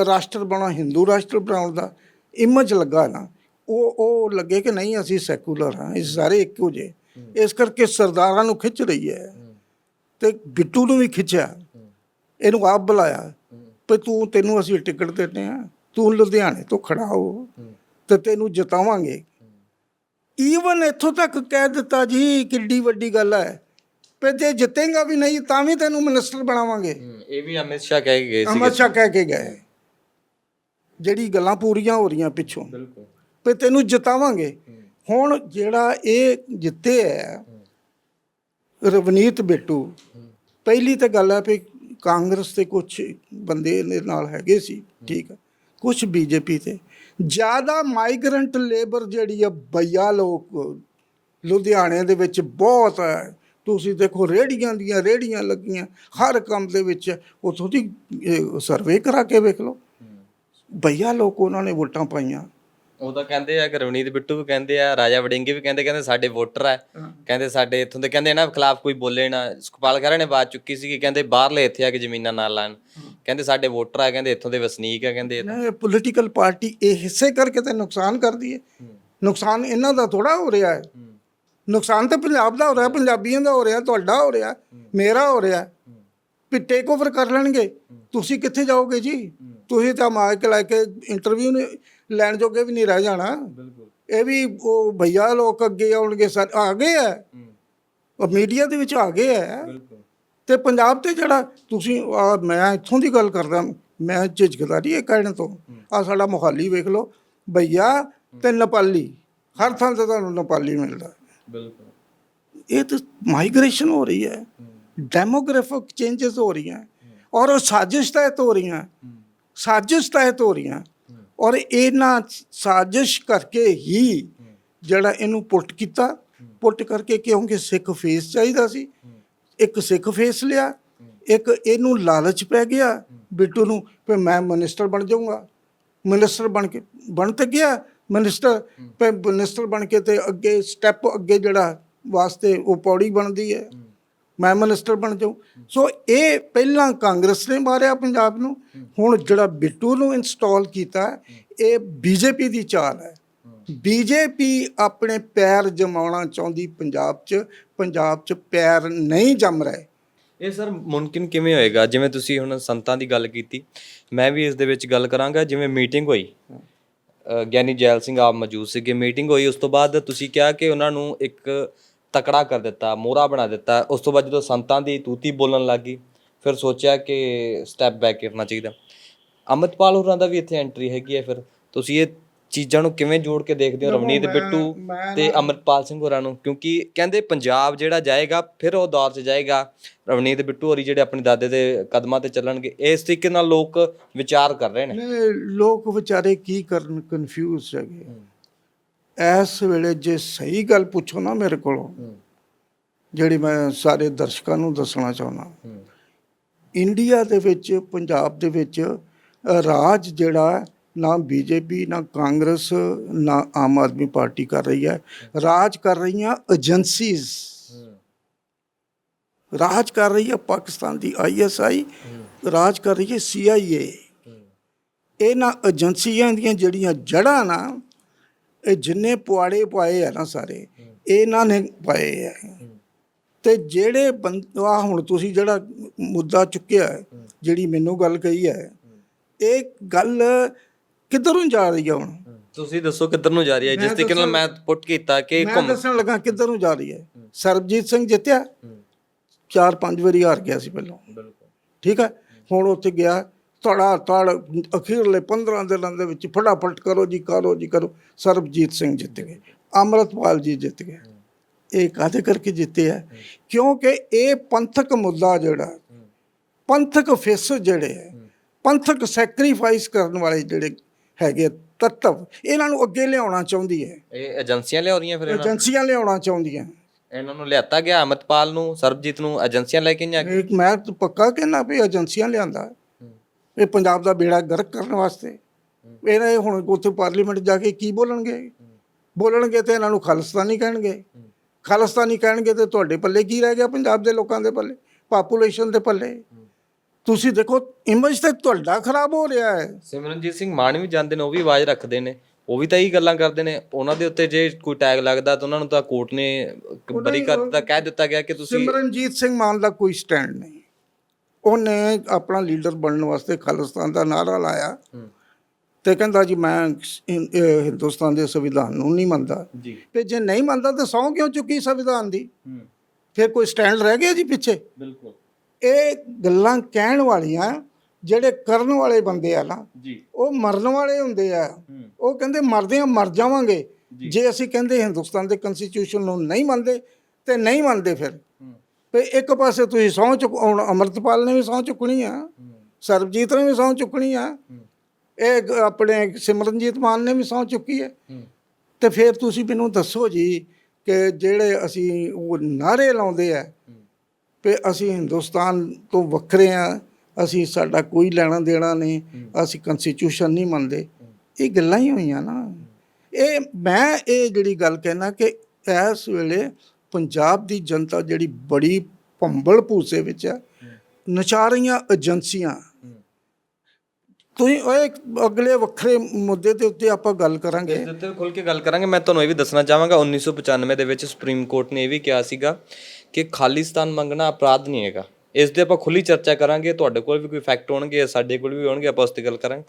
ਰਾਸ਼ਟਰ ਬਣਾ ਹਿੰਦੂ ਰਾਸ਼ਟਰ ਬਣਾਉਣ ਦਾ ਇਮੇਜ ਲੱਗਾ ਨਾ ਉਹ ਉਹ ਲੱਗੇ ਕਿ ਨਹੀਂ ਅਸੀਂ ਸੈਕੂਲਰ ਹਾਂ ਇਹ ਸਾਰੇ ਇੱਕੋ ਜਿਹੇ। ਇਸ ਕਰਕੇ ਸਰਦਾਰਾਂ ਨੂੰ ਖਿੱਚ ਰਹੀ ਹੈ। ਤੇ ਬਿੱਟੂ ਨੂੰ ਵੀ ਖਿੱਚਿਆ। ਇਹਨੂੰ ਆਪ ਬੁਲਾਇਆ। ਵੀ ਤੂੰ ਤੈਨੂੰ ਅਸੀਂ ਟਿਕਟ ਦਿੰਦੇ ਆ ਤੂੰ ਲੁਧਿਆਣੇ ਤੋਂ ਖੜਾ ਹੋ। ਤੇ ਤੈਨੂੰ ਜਿਤਾਵਾਂਗੇ। ਈਵਨ ਇੱਥੋਂ ਤੱਕ ਕਹਿ ਦਿੱਤਾ ਜੀ ਕਿੱਡੀ ਵੱਡੀ ਗੱਲ ਹੈ। ਵੀ ਜੇ ਜਿੱਤੇਗਾ ਵੀ ਨਹੀਂ ਤਾਂ ਵੀ ਤੈਨੂੰ ਮਿਨਿਸਟਰ ਬਣਾਵਾਂਗੇ। ਇਹ ਵੀ ਅਮਿਤ ਸ਼ਾਹ ਕਹਿ ਕੇ ਗਏ ਅਮਰ ਸ਼ਾਹ ਕਹਿ ਕੇ ਗਏ। ਜਿਹੜੀ ਗੱਲਾਂ ਪੂਰੀਆਂ ਹੋ ਰਹੀਆਂ ਪਿੱਛੋਂ। ਬਿਲਕੁਲ। ਵੀ ਤੈਨੂੰ ਜਿਤਾਵਾਂਗੇ। ਹੁਣ ਜਿਹੜਾ ਇਹ ਜਿੱਤੇ ਹੈ। ਰਵਨੀਤ ਬਿੱਟੂ ਪਹਿਲੀ ਤਾਂ ਗੱਲ ਹੈ ਵੀ ਕਾਂਗਰਸ ਦੇ ਕੁਝ ਬੰਦੇ ਇਹਦੇ ਨਾਲ ਹੈਗੇ ਸੀ ਠੀਕ ਹੈ ਕੁਝ ਬੀਜੇਪੀ ਤੇ। ਜ਼ਿਆਦਾ ਮਾਈਗ੍ਰੈਂਟ ਲੇਬਰ ਜਿਹੜੀ ਆ ਬਈਆ ਲੋਕ ਲੁਧਿਆਣੇ ਦੇ ਵਿੱਚ ਬਹੁਤ ਹੈ ਤੁਸੀਂ ਦੇਖੋ ਰੇੜੀਆਂ ਦੀਆਂ ਰੇੜੀਆਂ ਲੱਗੀਆਂ ਹਰ ਕੰਮ ਦੇ ਵਿੱਚ ਉਥੋਂ ਦੀ ਸਰਵੇ ਕਰਾ ਕੇ ਵੇਖ ਲਓ। ਬਈਆ ਲੋਕ ਉਹਨਾਂ ਨੇ ਵੋਟਾਂ ਪਾਈਆਂ। ਉਹ ਤਾਂ ਕਹਿੰਦੇ ਆ ਕਿ ਰਵਨੀਤ ਬਿੱਟੂ ਵੀ ਕਹਿੰਦੇ ਆ ਰਾਜਾ ਵੜਿੰਗੇ ਵੀ ਕਹਿੰਦੇ ਕਹਿੰਦੇ ਸਾਡੇ ਵੋਟਰ ਆ। ਕਹਿੰਦੇ ਸਾਡੇ ਇੱਥੋਂ ਦੇ ਕਹਿੰਦੇ ਇਹਨਾਂ ਖਿਲਾਫ ਕੋਈ ਬੋਲੇ ਨਾ। ਸੁਖਪਾਲ ਖਹਿਰਾ ਨੇ ਬਾਤ ਚੁੱਕੀ ਸੀ ਕਿ ਕਹਿੰਦੇ ਬਾਹਰਲੇ ਇੱਥੇ ਆ ਕੇ ਜ਼ਮੀਨਾਂ ਨਾ ਲੈਣ। ਕਹਿੰਦੇ ਸਾਡੇ ਵੋਟਰ ਆ ਕਹਿੰਦੇ ਇੱਥੋਂ ਦੇ ਵਸਨੀਕ ਆ ਕਹਿੰਦੇ ਨਾ ਪੋਲੀਟੀਕਲ ਪਾਰਟੀ ਇਹ ਹਿੱਸੇ ਕਰਕੇ ਤੇ ਨੁਕਸਾਨ ਕਰਦੀ ਹੈ। ਨੁਕਸਾਨ ਇਹਨਾਂ ਦਾ ਥੋੜਾ ਹੋ ਰਿਹਾ ਹੈ। ਨੁਕਸਾਨ ਤਾਂ ਪੰਜਾਬ ਦਾ ਹੋ ਰਿਹਾ ਪੰਜਾਬੀਆਂ ਦਾ ਹੋ ਰਿਹਾ ਤੁਹਾਡਾ ਹੋ ਰਿਹਾ ਮੇਰਾ ਹੋ ਰਿਹਾ। ਵੀ ਟੇਕ ਓਵਰ ਕਰ ਲੈਣਗੇ। ਤੁਸੀਂ ਕਿੱਥੇ ਜਾਓਗੇ ਜੀ? ਤੁਸੀਂ ਤਾਂ ਮਾਈਕ ਲੈ ਕੇ ਇੰਟਰਵਿਊ ਲੈਣ ਜੋਗੇ ਵੀ ਨਹੀਂ ਰਹਿ ਜਾਣਾ। ਇਹ ਵੀ ਉਹ ਭਈਆ ਲੋਕ ਅੱਗੇ ਆਉਣਗੇ ਸਰ ਆ ਗਏ ਆ ਉਹ ਮੀਡੀਆ ਦੇ ਵਿੱਚ ਆ ਗਏ ਆ ਤੇ ਪੰਜਾਬ ਤੇ ਜਿਹੜਾ ਤੁਸੀਂ ਮੈਂ ਇੱਥੋਂ ਦੀ ਗੱਲ ਕਰਦਾ ਮੈਂ ਝਿਜਕਦਾ ਨਹੀਂ ਇਹ ਕਹਿਣ ਤੋਂ। ਆ ਸਾਡਾ ਮੁਹਾਲੀ ਵੇਖ ਲਓ। ਭਈਆ ਤੇ ਨੇਪਾਲੀ ਹਰ ਥਾਂ ਤੇ ਤੁਹਾਨੂੰ ਨੇਪਾਲੀ ਮਿਲਦਾ। ਬਿਲਕੁਲ। ਇਹ ਤਾਂ ਮਾਈਗ੍ਰੇਸ਼ਨ ਹੋ ਰਹੀ ਹੈ। ਡੈਮੋਗ੍ਰਾਫਿਕ ਚੇਂਜਸ ਹੋ ਰਹੀਆਂ। ਔਰ ਉਹ ਸਾਜ਼ਿਸ਼ ਤਹਿਤ ਹੋ ਰਹੀਆਂ। ਸਾਜ਼ਿਸ਼ ਤਹਿਤ ਹੋ ਰਹੀਆਂ। ਔਰ ਇਹਨਾਂ ਸਾਜ਼ਿਸ਼ ਕਰਕੇ ਹੀ ਜਿਹੜਾ ਇਹਨੂੰ ਪੁੱਟ ਕੀਤਾ। ਪੁੱਟ ਕਰਕੇ ਕਿਉਂਕਿ ਸਿੱਖ ਫੇਸ ਚਾਹੀਦਾ ਸੀ। ਇੱਕ ਸਿੱਖ ਫੇਸ ਲਿਆ। ਇੱਕ ਇਹਨੂੰ ਲਾਲਚ ਪੈ ਗਿਆ। ਬਿੱਟੂ ਨੂੰ ਵੀ ਮੈਂ ਮਿਨਿਸਟਰ ਬਣ ਜਾਊਂਗਾ। ਮਿਨਿਸਟਰ ਬਣ ਕੇ ਬਣ ਤੇ ਗਿਆ। ਮਿਨਿਸਟਰ ਮਿਨਿਸਟਰ ਬਣ ਕੇ ਤੇ ਅੱਗੇ ਸਟੈਪ ਅੱਗੇ ਜਿਹੜਾ ਵਾਸਤੇ ਉਹ ਪੌੜੀ ਬਣਦੀ ਹੈ। ਮੈਂ ਮਿਨਿਸਟਰ ਬਣ ਜਾਊਂ। ਸੋ ਇਹ ਪਹਿਲਾਂ ਕਾਂਗਰਸ ਨੇ ਮਾਰਿਆ ਪੰਜਾਬ ਨੂੰ। ਹੁਣ ਜਿਹੜਾ ਬਿੱਟੂ ਨੂੰ ਇੰਸਟਾਲ ਕੀਤਾ ਇਹ ਬੀਜੇਪੀ ਦੀ ਚਾਲ ਹੈ। ਬੀਜੇਪੀ ਆਪਣੇ ਪੈਰ ਜਮਾਉਣਾ ਚਾਹੁੰਦੀ ਪੰਜਾਬ 'ਚ। ਪੰਜਾਬ 'ਚ ਪੈਰ ਨਹੀਂ ਜੰਮ ਰਹੇ। ਇਹ ਸਰ ਮੁਮਕਿਨ ਕਿਵੇਂ ਹੋਏਗਾ? ਜਿਵੇਂ ਤੁਸੀਂ ਹੁਣ ਸੰਤਾਂ ਦੀ ਗੱਲ ਕੀਤੀ ਮੈਂ ਵੀ ਇਸ ਦੇ ਵਿੱਚ ਗੱਲ ਕਰਾਂਗਾ। ਜਿਵੇਂ ਮੀਟਿੰਗ ਹੋਈ ਗਿਆਨੀ ਜੈਲ ਸਿੰਘ ਆਪ ਮੌਜੂਦ ਸੀਗੇ। ਮੀਟਿੰਗ ਹੋਈ, ਉਸ ਤੋਂ ਬਾਅਦ ਤੁਸੀਂ ਕਿਹਾ ਕਿ ਉਹਨਾਂ ਨੂੰ ਇੱਕ ਤਕੜਾ ਕਰ ਦਿੱਤਾ, ਮੋਹਰਾ ਬਣਾ ਦਿੱਤਾ। ਉਸ ਤੋਂ ਬਾਅਦ ਜਦੋਂ ਸੰਤਾਂ ਦੀ ਤੂਤੀ ਬੋਲਣ ਲੱਗੀ ਫਿਰ ਸੋਚਿਆ ਕਿ ਸਟੈਪ ਬੈਕ ਕਰਨਾ ਚਾਹੀਦਾ। ਅਮਿਤਪਾਲ ਹੋਰਾਂ ਦਾ ਵੀ ਇੱਥੇ ਐਂਟਰੀ ਹੈਗੀ ਹੈ ਫਿਰ। ਤੁਸੀਂ ਇਹ ਚੀਜ਼ਾਂ ਨੂੰ ਕਿਵੇਂ ਜੋੜ ਕੇ ਦੇਖਦੇ ਹੋ? ਰਵਨੀਤ ਬਿੱਟੂ ਤੇ ਅਮਰਪਾਲ ਸਿੰਘ ਹੋਰਾਂ ਨੂੰ? ਕਿਉਂਕਿ ਕਹਿੰਦੇ ਪੰਜਾਬ ਜਿਹੜਾ ਜਾਏਗਾ ਫਿਰ ਉਹ ਦੌਰ 'ਚ ਜਾਏਗਾ। ਰਵਨੀਤ ਬਿੱਟੂ ਹੋਰੀ ਜਿਹੜੇ ਆਪਣੇ ਦਾਦੇ ਦੇ ਕਦਮਾਂ ਤੇ ਚੱਲਣਗੇ ਇਸ ਤਰੀਕੇ ਨਾਲ ਲੋਕ ਵਿਚਾਰ ਕਰ ਰਹੇ ਨੇ। ਲੋਕ ਵਿਚਾਰੇ ਕੀ ਕਰਨ ਕਨਫਿਊਜ਼ ਹੈਗੇ ਇਸ ਵੇਲੇ ਜੇ ਸਹੀ ਗੱਲ ਪੁੱਛੋ ਨਾ ਮੇਰੇ ਕੋਲੋਂ ਜਿਹੜੀ ਮੈਂ ਸਾਰੇ ਦਰਸ਼ਕਾਂ ਨੂੰ ਦੱਸਣਾ ਚਾਹੁੰਦਾ। ਇੰਡੀਆ ਦੇ ਵਿੱਚ ਪੰਜਾਬ ਦੇ ਵਿੱਚ ਰਾਜ ਜਿਹੜਾ ਨਾ ਬੀਜੇਪੀ ਨਾ ਕਾਂਗਰਸ ਨਾ ਆਮ ਆਦਮੀ ਪਾਰਟੀ ਕਰ ਰਹੀ ਹੈ। ਰਾਜ ਕਰ ਰਹੀਆਂ ਏਜੰਸੀਜ਼ ਰਾਜ ਕਰ ਰਹੀ ਹੈ ਪਾਕਿਸਤਾਨ ਦੀ ਆਈਐਸਆਈ ਰਾਜ ਕਰ ਰਹੀ ਹੈ ਸੀਆਈਏ ਇਹਨਾਂ ਏਜੰਸੀਆਂ ਦੀਆਂ ਜਿਹੜੀਆਂ ਜੜ੍ਹਾਂ ਨਾ ਇਹ ਜਿੰਨੇ ਪੁਆੜੇ ਪਾਏ ਆ ਨਾ ਸਾਰੇ ਇਹਨਾਂ ਨੇ ਪਾਏ ਆ। ਤੇ ਜਿਹੜੇ ਬੰਦਾ ਹੁਣ ਤੁਸੀਂ ਜਿਹੜਾ ਮੁੱਦਾ ਚੁੱਕਿਆ ਜਿਹੜੀ ਮੈਨੂੰ ਗੱਲ ਕਹੀ ਹੈ। ਇਹ ਗੱਲ ਕਿੱਧਰੋਂ ਜਾ ਰਹੀ ਹੈ ਹੁਣ? ਤੁਸੀਂ ਦੱਸੋ ਕਿੱਧਰ ਨੂੰ ਜਾ ਰਹੀ ਹੈ ਜਿਸ ਮੈਂ ਤਰੀਕੇ ਨਾਲ ਮੈਂ ਪੁੱਟ ਕੀਤਾ ਕਿ ਮੈਂ ਘੁੰਮ ਦੱਸਣ ਲੱਗਾ ਕਿੱਧਰ ਨੂੰ ਜਾ ਰਹੀ ਹੈ। ਸਰਬਜੀਤ ਸਿੰਘ ਜਿੱਤਿਆ। ਚਾਰ ਪੰਜ ਵਾਰੀ ਹਾਰ ਗਿਆ ਸੀ ਪਹਿਲਾਂ। ਬਿਲਕੁਲ। ਠੀਕ ਹੈ ਹੁਣ ਉੱਥੇ ਗਿਆ। ਧੜਾ ਧੜ ਅਖੀਰਲੇ 15 ਦਿਨਾਂ ਦੇ ਵਿੱਚ ਫਟਾਫਟ ਕਰੋ ਜੀ ਕਰੋ ਜੀ ਕਰੋ। ਸਰਬਜੀਤ ਸਿੰਘ ਜਿੱਤ ਗਏ। ਅੰਮ੍ਰਿਤਪਾਲ ਜੀ ਜਿੱਤ ਗਏ। ਇਹ ਕਾਹਦੇ ਕਰਕੇ ਜਿੱਤੇ ਆ? ਕਿਉਂਕਿ ਇਹ ਪੰਥਕ ਮੁੱਦਾ ਜਿਹੜਾ ਪੰਥਕ ਫਿਸ ਜਿਹੜੇ ਹੈ। ਪੰਥਕ ਸੈਕਰੀਫਾਈਸ ਕਰਨ ਵਾਲੇ ਜਿਹੜੇ ਹੈਗੇ ਤੱਤਵ। ਇਹਨਾਂ ਨੂੰ ਅੱਗੇ ਲਿਆਉਣਾ ਚਾਹੁੰਦੀ ਹੈ। ਇਹ ਏਜੰਸੀਆਂ ਲਿਆ ਰਹੀਆਂ ਫਿਰ ਇਹਨਾਂ ਏਜੰਸੀਆਂ ਲਿਆਉਣਾ ਚਾਹੁੰਦੀਆਂ। ਇਹਨਾਂ ਨੂੰ ਲਿਆਤਾ ਗਿਆ ਅਮਰਪਾਲ ਨੂੰ ਸਰਬਜੀਤ ਨੂੰ ਏਜੰਸੀਆਂ ਲੈ ਕੇ ਨਹੀਂ ਇੱਕ ਮੈਂ ਤਾਂ ਪੱਕਾ ਕਹਿਣਾ ਵੀ ਏਜੰਸੀਆਂ ਲਿਆਂਦਾ। ਇਹ ਪੰਜਾਬ ਦਾ ਬੇੜਾ ਗਰਕ ਕਰਨ ਵਾਸਤੇ। ਇਹਨਾਂ ਹੁਣ ਉੱਥੇ ਪਾਰਲੀਮੈਂਟ ਜਾ ਕੇ ਕੀ ਬੋਲਣਗੇ? ਬੋਲਣਗੇ ਤੇ ਇਹਨਾਂ ਨੂੰ ਖਾਲਿਸਤਾਨੀ ਕਹਿਣਗੇ। ਖਾਲਿਸਤਾਨੀ ਕਹਿਣਗੇ ਤੇ ਤੁਹਾਡੇ ਪੱਲੇ ਕੀ ਰਹਿ ਗਿਆ ਪੰਜਾਬ ਦੇ ਲੋਕਾਂ ਦੇ ਪੱਲੇ? ਪਾਪੂਲੇਸ਼ਨ ਦੇ ਪੱਲੇ? ਤੁਸੀਂ ਦੇਖੋ ਇਮੇਜ ਤੇ ਤੁਹਾਡਾ ਖਰਾਬ ਹੋ ਰਿਹਾ ਹੈ। ਸਿਮਰਨਜੀਤ ਸਿੰਘ ਮਾਨ ਵੀ ਜਾਂਦੇ ਨੇ ਉਹ ਵੀ ਆਵਾਜ਼ ਰੱਖਦੇ ਨੇ। ਉਹ ਵੀ ਤਾਂ ਇਹੀ ਗੱਲਾਂ ਕਰਦੇ ਨੇ। ਉਹਨਾਂ ਦੇ ਉੱਤੇ ਜੇ ਕੋਈ ਟੈਗ ਲੱਗਦਾ ਤਾਂ ਉਹਨਾਂ ਨੂੰ ਤਾਂ ਕੋਰਟ ਨੇ ਬਰੀ ਕਰ ਦਿੱਤਾ ਕਹਿ ਦਿੱਤਾ ਗਿਆ ਕਿ ਤੁਸੀਂ ਸਿਮਰਨਜੀਤ ਸਿੰਘ ਮਾਨ ਦਾ ਕੋਈ ਸਟੈਂਡ ਨਹੀਂ। ਉਹਨੇ ਆਪਣਾ ਲੀਡਰ ਬਣਨ ਵਾਸਤੇ ਖਾਲਿਸਤਾਨ ਦਾ ਨਾਰਾ ਲਾਇਆ। ਤੇ ਕਹਿੰਦਾ ਜੀ ਮੈਂ ਹਿੰਦੁਸਤਾਨ ਦੇ ਸੰਵਿਧਾਨ ਨੂੰ ਨਹੀਂ ਮੰਨਦਾ। ਜੀ। ਤੇ ਜੇ ਨਹੀਂ ਮੰਨਦਾ ਤਾਂ ਸੌਂ ਕਿਉਂ ਚੁੱਕੀ ਸੰਵਿਧਾਨ ਦੀ? ਫਿਰ ਕੋਈ ਸਟੈਂਡ ਰਹਿ ਗਿਆ ਜੀ ਪਿੱਛੇ? ਬਿਲਕੁਲ। ਇਹ ਗੱਲਾਂ ਕਹਿਣ ਵਾਲੀਆਂ ਜਿਹੜੇ ਕਰਨ ਵਾਲੇ ਬੰਦੇ ਆ ਨਾ ਜੀ। ਉਹ ਮਰਨ ਵਾਲੇ ਹੁੰਦੇ ਆ। ਉਹ ਕਹਿੰਦੇ ਮਰਦੇ ਆ ਮਰ ਜਾਵਾਂਗੇ। ਜੀ। ਅਸੀਂ ਕਹਿੰਦੇ ਹਿੰਦੁਸਤਾਨ ਦੇ ਕਨਸਟੀਟਿਊਸ਼ਨ ਨੂੰ ਨਹੀਂ ਮੰਨਦੇ ਤੇ ਨਹੀਂ ਮੰਨਦੇ ਫਿਰ। ਤੇ ਇੱਕ ਪਾਸੇ ਤੁਸੀਂ ਸਹੁੰ ਚੁੱਕ ਹੁਣ ਅਮਰਤਪਾਲ ਨੇ ਵੀ ਸਹੁੰ ਚੁੱਕਣੀ ਆ ਸਰਬਜੀਤ ਨੇ ਵੀ ਸਹੁੰ ਚੁੱਕਣੀ ਆ। ਇਹ ਆਪਣੇ ਸਿਮਰਨਜੀਤ ਮਾਨ ਨੇ ਵੀ ਸਹੁੰ ਚੁੱਕੀ ਹੂੰ। ਤੇ ਫਿਰ ਤੁਸੀਂ ਮੈਨੂੰ ਦੱਸੋ ਜੀ ਕਿ ਜਿਹੜੇ ਅਸੀਂ ਉਹ ਨਾਰੇ ਲਾਉਂਦੇ ਆ ਕਿ ਅਸੀਂ ਹਿੰਦੁਸਤਾਨ ਤੋਂ ਵੱਖਰੇ ਆ ਅਸੀਂ ਸਾਡਾ ਕੋਈ ਲੈਣਾ ਦੇਣਾ ਨਹੀਂ ਅਸੀਂ ਕਨਸਟੀਟਿਊਸ਼ਨ ਨਹੀਂ ਮੰਨਦੇ। ਇਹ ਗੱਲਾਂ ਹੀ ਹੋਈਆਂ ਨਾ। ਇਹ ਮੈਂ ਇਹ ਜਿਹੜੀ ਗੱਲ ਕਹਿਣਾ ਕਿ ਇਸ ਵੇਲੇ ਪੰਜਾਬ ਦੀ ਜਨਤਾ ਜਿਹੜੀ ਬੜੀ ਭੰਬਲ ਭੂਸੇ ਵਿੱਚ ਹੈ। ਨਚਾ ਰਹੀਆਂ ਏਜੰਸੀਆਂ। ਤੁਸੀਂ ਉਹ ਇੱਕ ਅਗਲੇ ਵੱਖਰੇ ਮੁੱਦੇ ਦੇ ਉੱਤੇ ਆਪਾਂ ਗੱਲ ਕਰਾਂਗੇ। ਇਸ ਦੇ ਉੱਤੇ ਖੁੱਲ ਕੇ ਗੱਲ ਕਰਾਂਗੇ। ਮੈਂ ਤੁਹਾਨੂੰ ਇਹ ਵੀ ਦੱਸਣਾ ਚਾਹਾਂਗਾ 1995 ਦੇ ਵਿੱਚ ਸੁਪਰੀਮ ਕੋਰਟ ਨੇ ਇਹ ਵੀ ਕਿਹਾ ਸੀਗਾ ਕਿ ਖਾਲਿਸਤਾਨ ਮੰਗਣਾ ਅਪਰਾਧ ਨਹੀਂ ਹੈਗਾ। ਇਸ ਦੇ ਆਪਾਂ ਖੁੱਲੀ ਚਰਚਾ ਕਰਾਂਗੇ ਤੁਹਾਡੇ ਕੋਲ ਵੀ ਕੋਈ ਫੈਕਟ ਹੋਣਗੇ ਸਾਡੇ ਕੋਲ ਵੀ ਹੋਣਗੇ ਆਪਾਂ ਉਸ ਤੇ ਗੱਲ ਕਰਾਂਗੇ।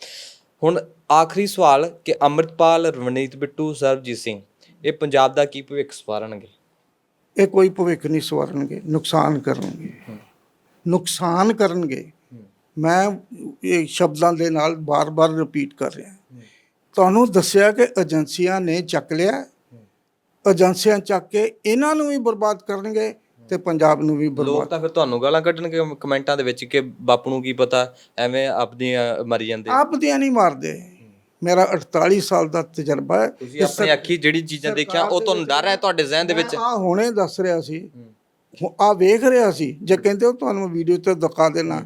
ਹੁਣ ਆਖਰੀ ਸਵਾਲ ਕਿ ਅੰਮ੍ਰਿਤਪਾਲ ਰਵਨੀਤ ਬਿੱਟੂ ਸਰਬਜੀਤ ਸਿੰਘ ਇਹ ਪੰਜਾਬ ਦਾ ਕੀ ਭਵਿੱਖ ਸਵਾਰਨਗੇ? ਇਹ ਕੋਈ ਭਵਿੱਖ ਨਹੀਂ ਸਵਾਰਨਗੇ ਨੁਕਸਾਨ ਕਰਨਗੇ। ਨੁਕਸਾਨ ਕਰਨਗੇ ਮੈਂ ਇਹ ਸ਼ਬਦਾਂ ਦੇ ਨਾਲ ਬਾਰ-ਬਾਰ ਰਿਪੀਟ ਕਰ ਰਿਹਾ। ਤੁਹਾਨੂੰ ਦੱਸਿਆ ਕਿ ਏਜੰਸੀਆਂ ਨੇ ਚੱਕ ਲਿਆ। ਏਜੰਸੀਆਂ ਚੱਕ ਕੇ ਇਹਨਾਂ ਨੂੰ ਵੀ ਬਰਬਾਦ ਕਰਨਗੇ ਤੇ ਪੰਜਾਬ ਨੂੰ ਵੀ ਲੋਕ ਬਰਬਾਦ ਤਾਂ ਫਿਰ ਤੁਹਾਨੂੰ ਗਾਲਾਂ ਕੱਢਣਗੇ ਕਮੈਂਟਾਂ ਦੇ ਵਿੱਚ ਕਿ ਬਾਪੂ ਨੂੰ ਕੀ ਪਤਾ ਐਵੇਂ ਆਪਦੀਆਂ ਮਰੀ ਜਾਂਦੇ। ਆਪ ਦੀਆਂ ਨਹੀਂ ਮਾਰਦੇ। ਮੇਰਾ 48 ਸਾਲ ਦਾ ਤਜਰਬਾ ਹੈ। ਤੁਸੀਂ ਆਪਣੀ ਅੱਖੀ ਜਿਹੜੀ ਚੀਜ਼ਾਂ ਦੇਖਿਆ ਉਹ ਤੁਹਾਨੂੰ ਡਰ ਹੈ ਤੁਹਾਡੇ ਜ਼ਿਹਨ ਦੇ ਵਿੱਚ? ਆ ਹੁਣੇ ਦੱਸ ਰਿਹਾ ਸੀ। ਆ ਵੇਖ ਰਿਹਾ ਸੀ। ਜੇ ਕਹਿੰਦੇ ਹੋ ਤੁਹਾਨੂੰ ਵੀਡੀਓ ਤੇ ਦਿਖਾ ਦੇਣਾ।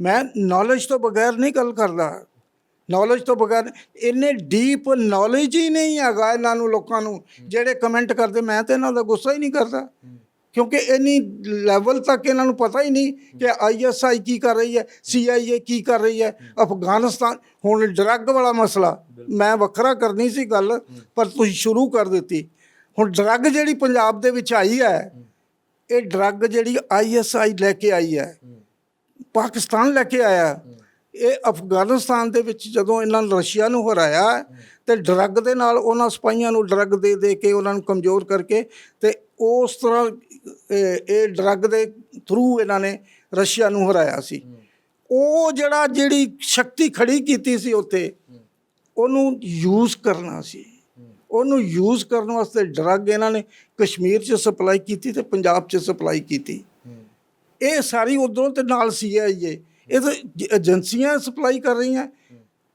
ਮੈਂ ਨੌਲੇਜ ਤੋਂ ਬਗੈਰ ਨਹੀਂ ਗੱਲ ਕਰਦਾ। ਨੌਲੇਜ ਤੋਂ ਬਗੈਰ ਇੰਨੇ ਡੀਪ ਨੌਲੇਜ ਹੀ ਨਹੀਂ ਹੈਗਾ ਇਹਨਾਂ ਨੂੰ ਲੋਕਾਂ ਨੂੰ। ਜਿਹੜੇ ਕਮੈਂਟ ਕਰਦੇ ਮੈਂ ਤੇ ਇਹਨਾਂ ਦਾ ਗੁੱਸਾ ਹੀ ਨਹੀਂ ਕਰਦਾ। ਕਿਉਂਕਿ ਇੰਨੀ ਲੈਵਲ ਤੱਕ ਇਹਨਾਂ ਨੂੰ ਪਤਾ ਹੀ ਨਹੀਂ ਕਿ ਆਈਐਸਆਈ ਕੀ ਕਰ ਰਹੀ ਹੈ ਸੀਆਈਏ ਕੀ ਕਰ ਰਹੀ ਹੈ। ਅਫਗਾਨਿਸਤਾਨ ਹੁਣ ਡਰੱਗ ਵਾਲਾ ਮਸਲਾ ਮੈਂ ਵੱਖਰਾ ਕਰਨੀ ਸੀ ਗੱਲ ਪਰ ਤੁਸੀਂ ਸ਼ੁਰੂ ਕਰ ਦਿੱਤੀ। ਹੁਣ ਡਰੱਗ ਜਿਹੜੀ ਪੰਜਾਬ ਦੇ ਵਿੱਚ ਆਈ ਹੈ ਇਹ ਡਰੱਗ ਜਿਹੜੀ ਆਈਐਸਆਈ ਲੈ ਕੇ ਆਈ ਹੈ ਪਾਕਿਸਤਾਨ ਲੈ ਕੇ ਆਇਆ। ਇਹ ਅਫਗਾਨਿਸਤਾਨ ਦੇ ਵਿੱਚ ਜਦੋਂ ਇਹਨਾਂ ਨੇ ਰਸ਼ੀਆ ਨੂੰ ਹਰਾਇਆ ਤੇ ਡਰੱਗ ਦੇ ਨਾਲ ਉਹਨਾਂ ਸਿਪਾਹੀਆਂ ਨੂੰ ਡਰੱਗ ਦੇ ਦੇ ਕੇ ਉਹਨਾਂ ਨੂੰ ਕਮਜ਼ੋਰ ਕਰਕੇ ਤੇ ਉਸ ਤਰ੍ਹਾਂ, ਇਹ ਡਰੱਗ ਦੇ ਥਰੂ ਇਹਨਾਂ ਨੇ ਰਸ਼ੀਆ ਨੂੰ ਹਰਾਇਆ ਸੀ। ਉਹ ਜਿਹੜਾ ਜਿਹੜੀ ਸ਼ਕਤੀ ਖੜੀ ਕੀਤੀ ਸੀ ਉੱਥੇ, ਉਹਨੂੰ ਯੂਜ਼ ਕਰਨਾ ਸੀ। ਉਹਨੂੰ ਯੂਜ਼ ਕਰਨ ਵਾਸਤੇ ਡਰੱਗ ਇਹਨਾਂ ਨੇ ਕਸ਼ਮੀਰ 'ਚ ਸਪਲਾਈ ਕੀਤੀ ਤੇ ਪੰਜਾਬ 'ਚ ਸਪਲਾਈ ਕੀਤੀ। ਇਹ ਸਾਰੀ ਉਧਰੋਂ ਤੇ ਨਾਲ ਸੀਆਈਏ ਇਹ ਤਾਂ ਏਜੰਸੀਆਂ ਸਪਲਾਈ ਕਰ ਰਹੀਆਂ।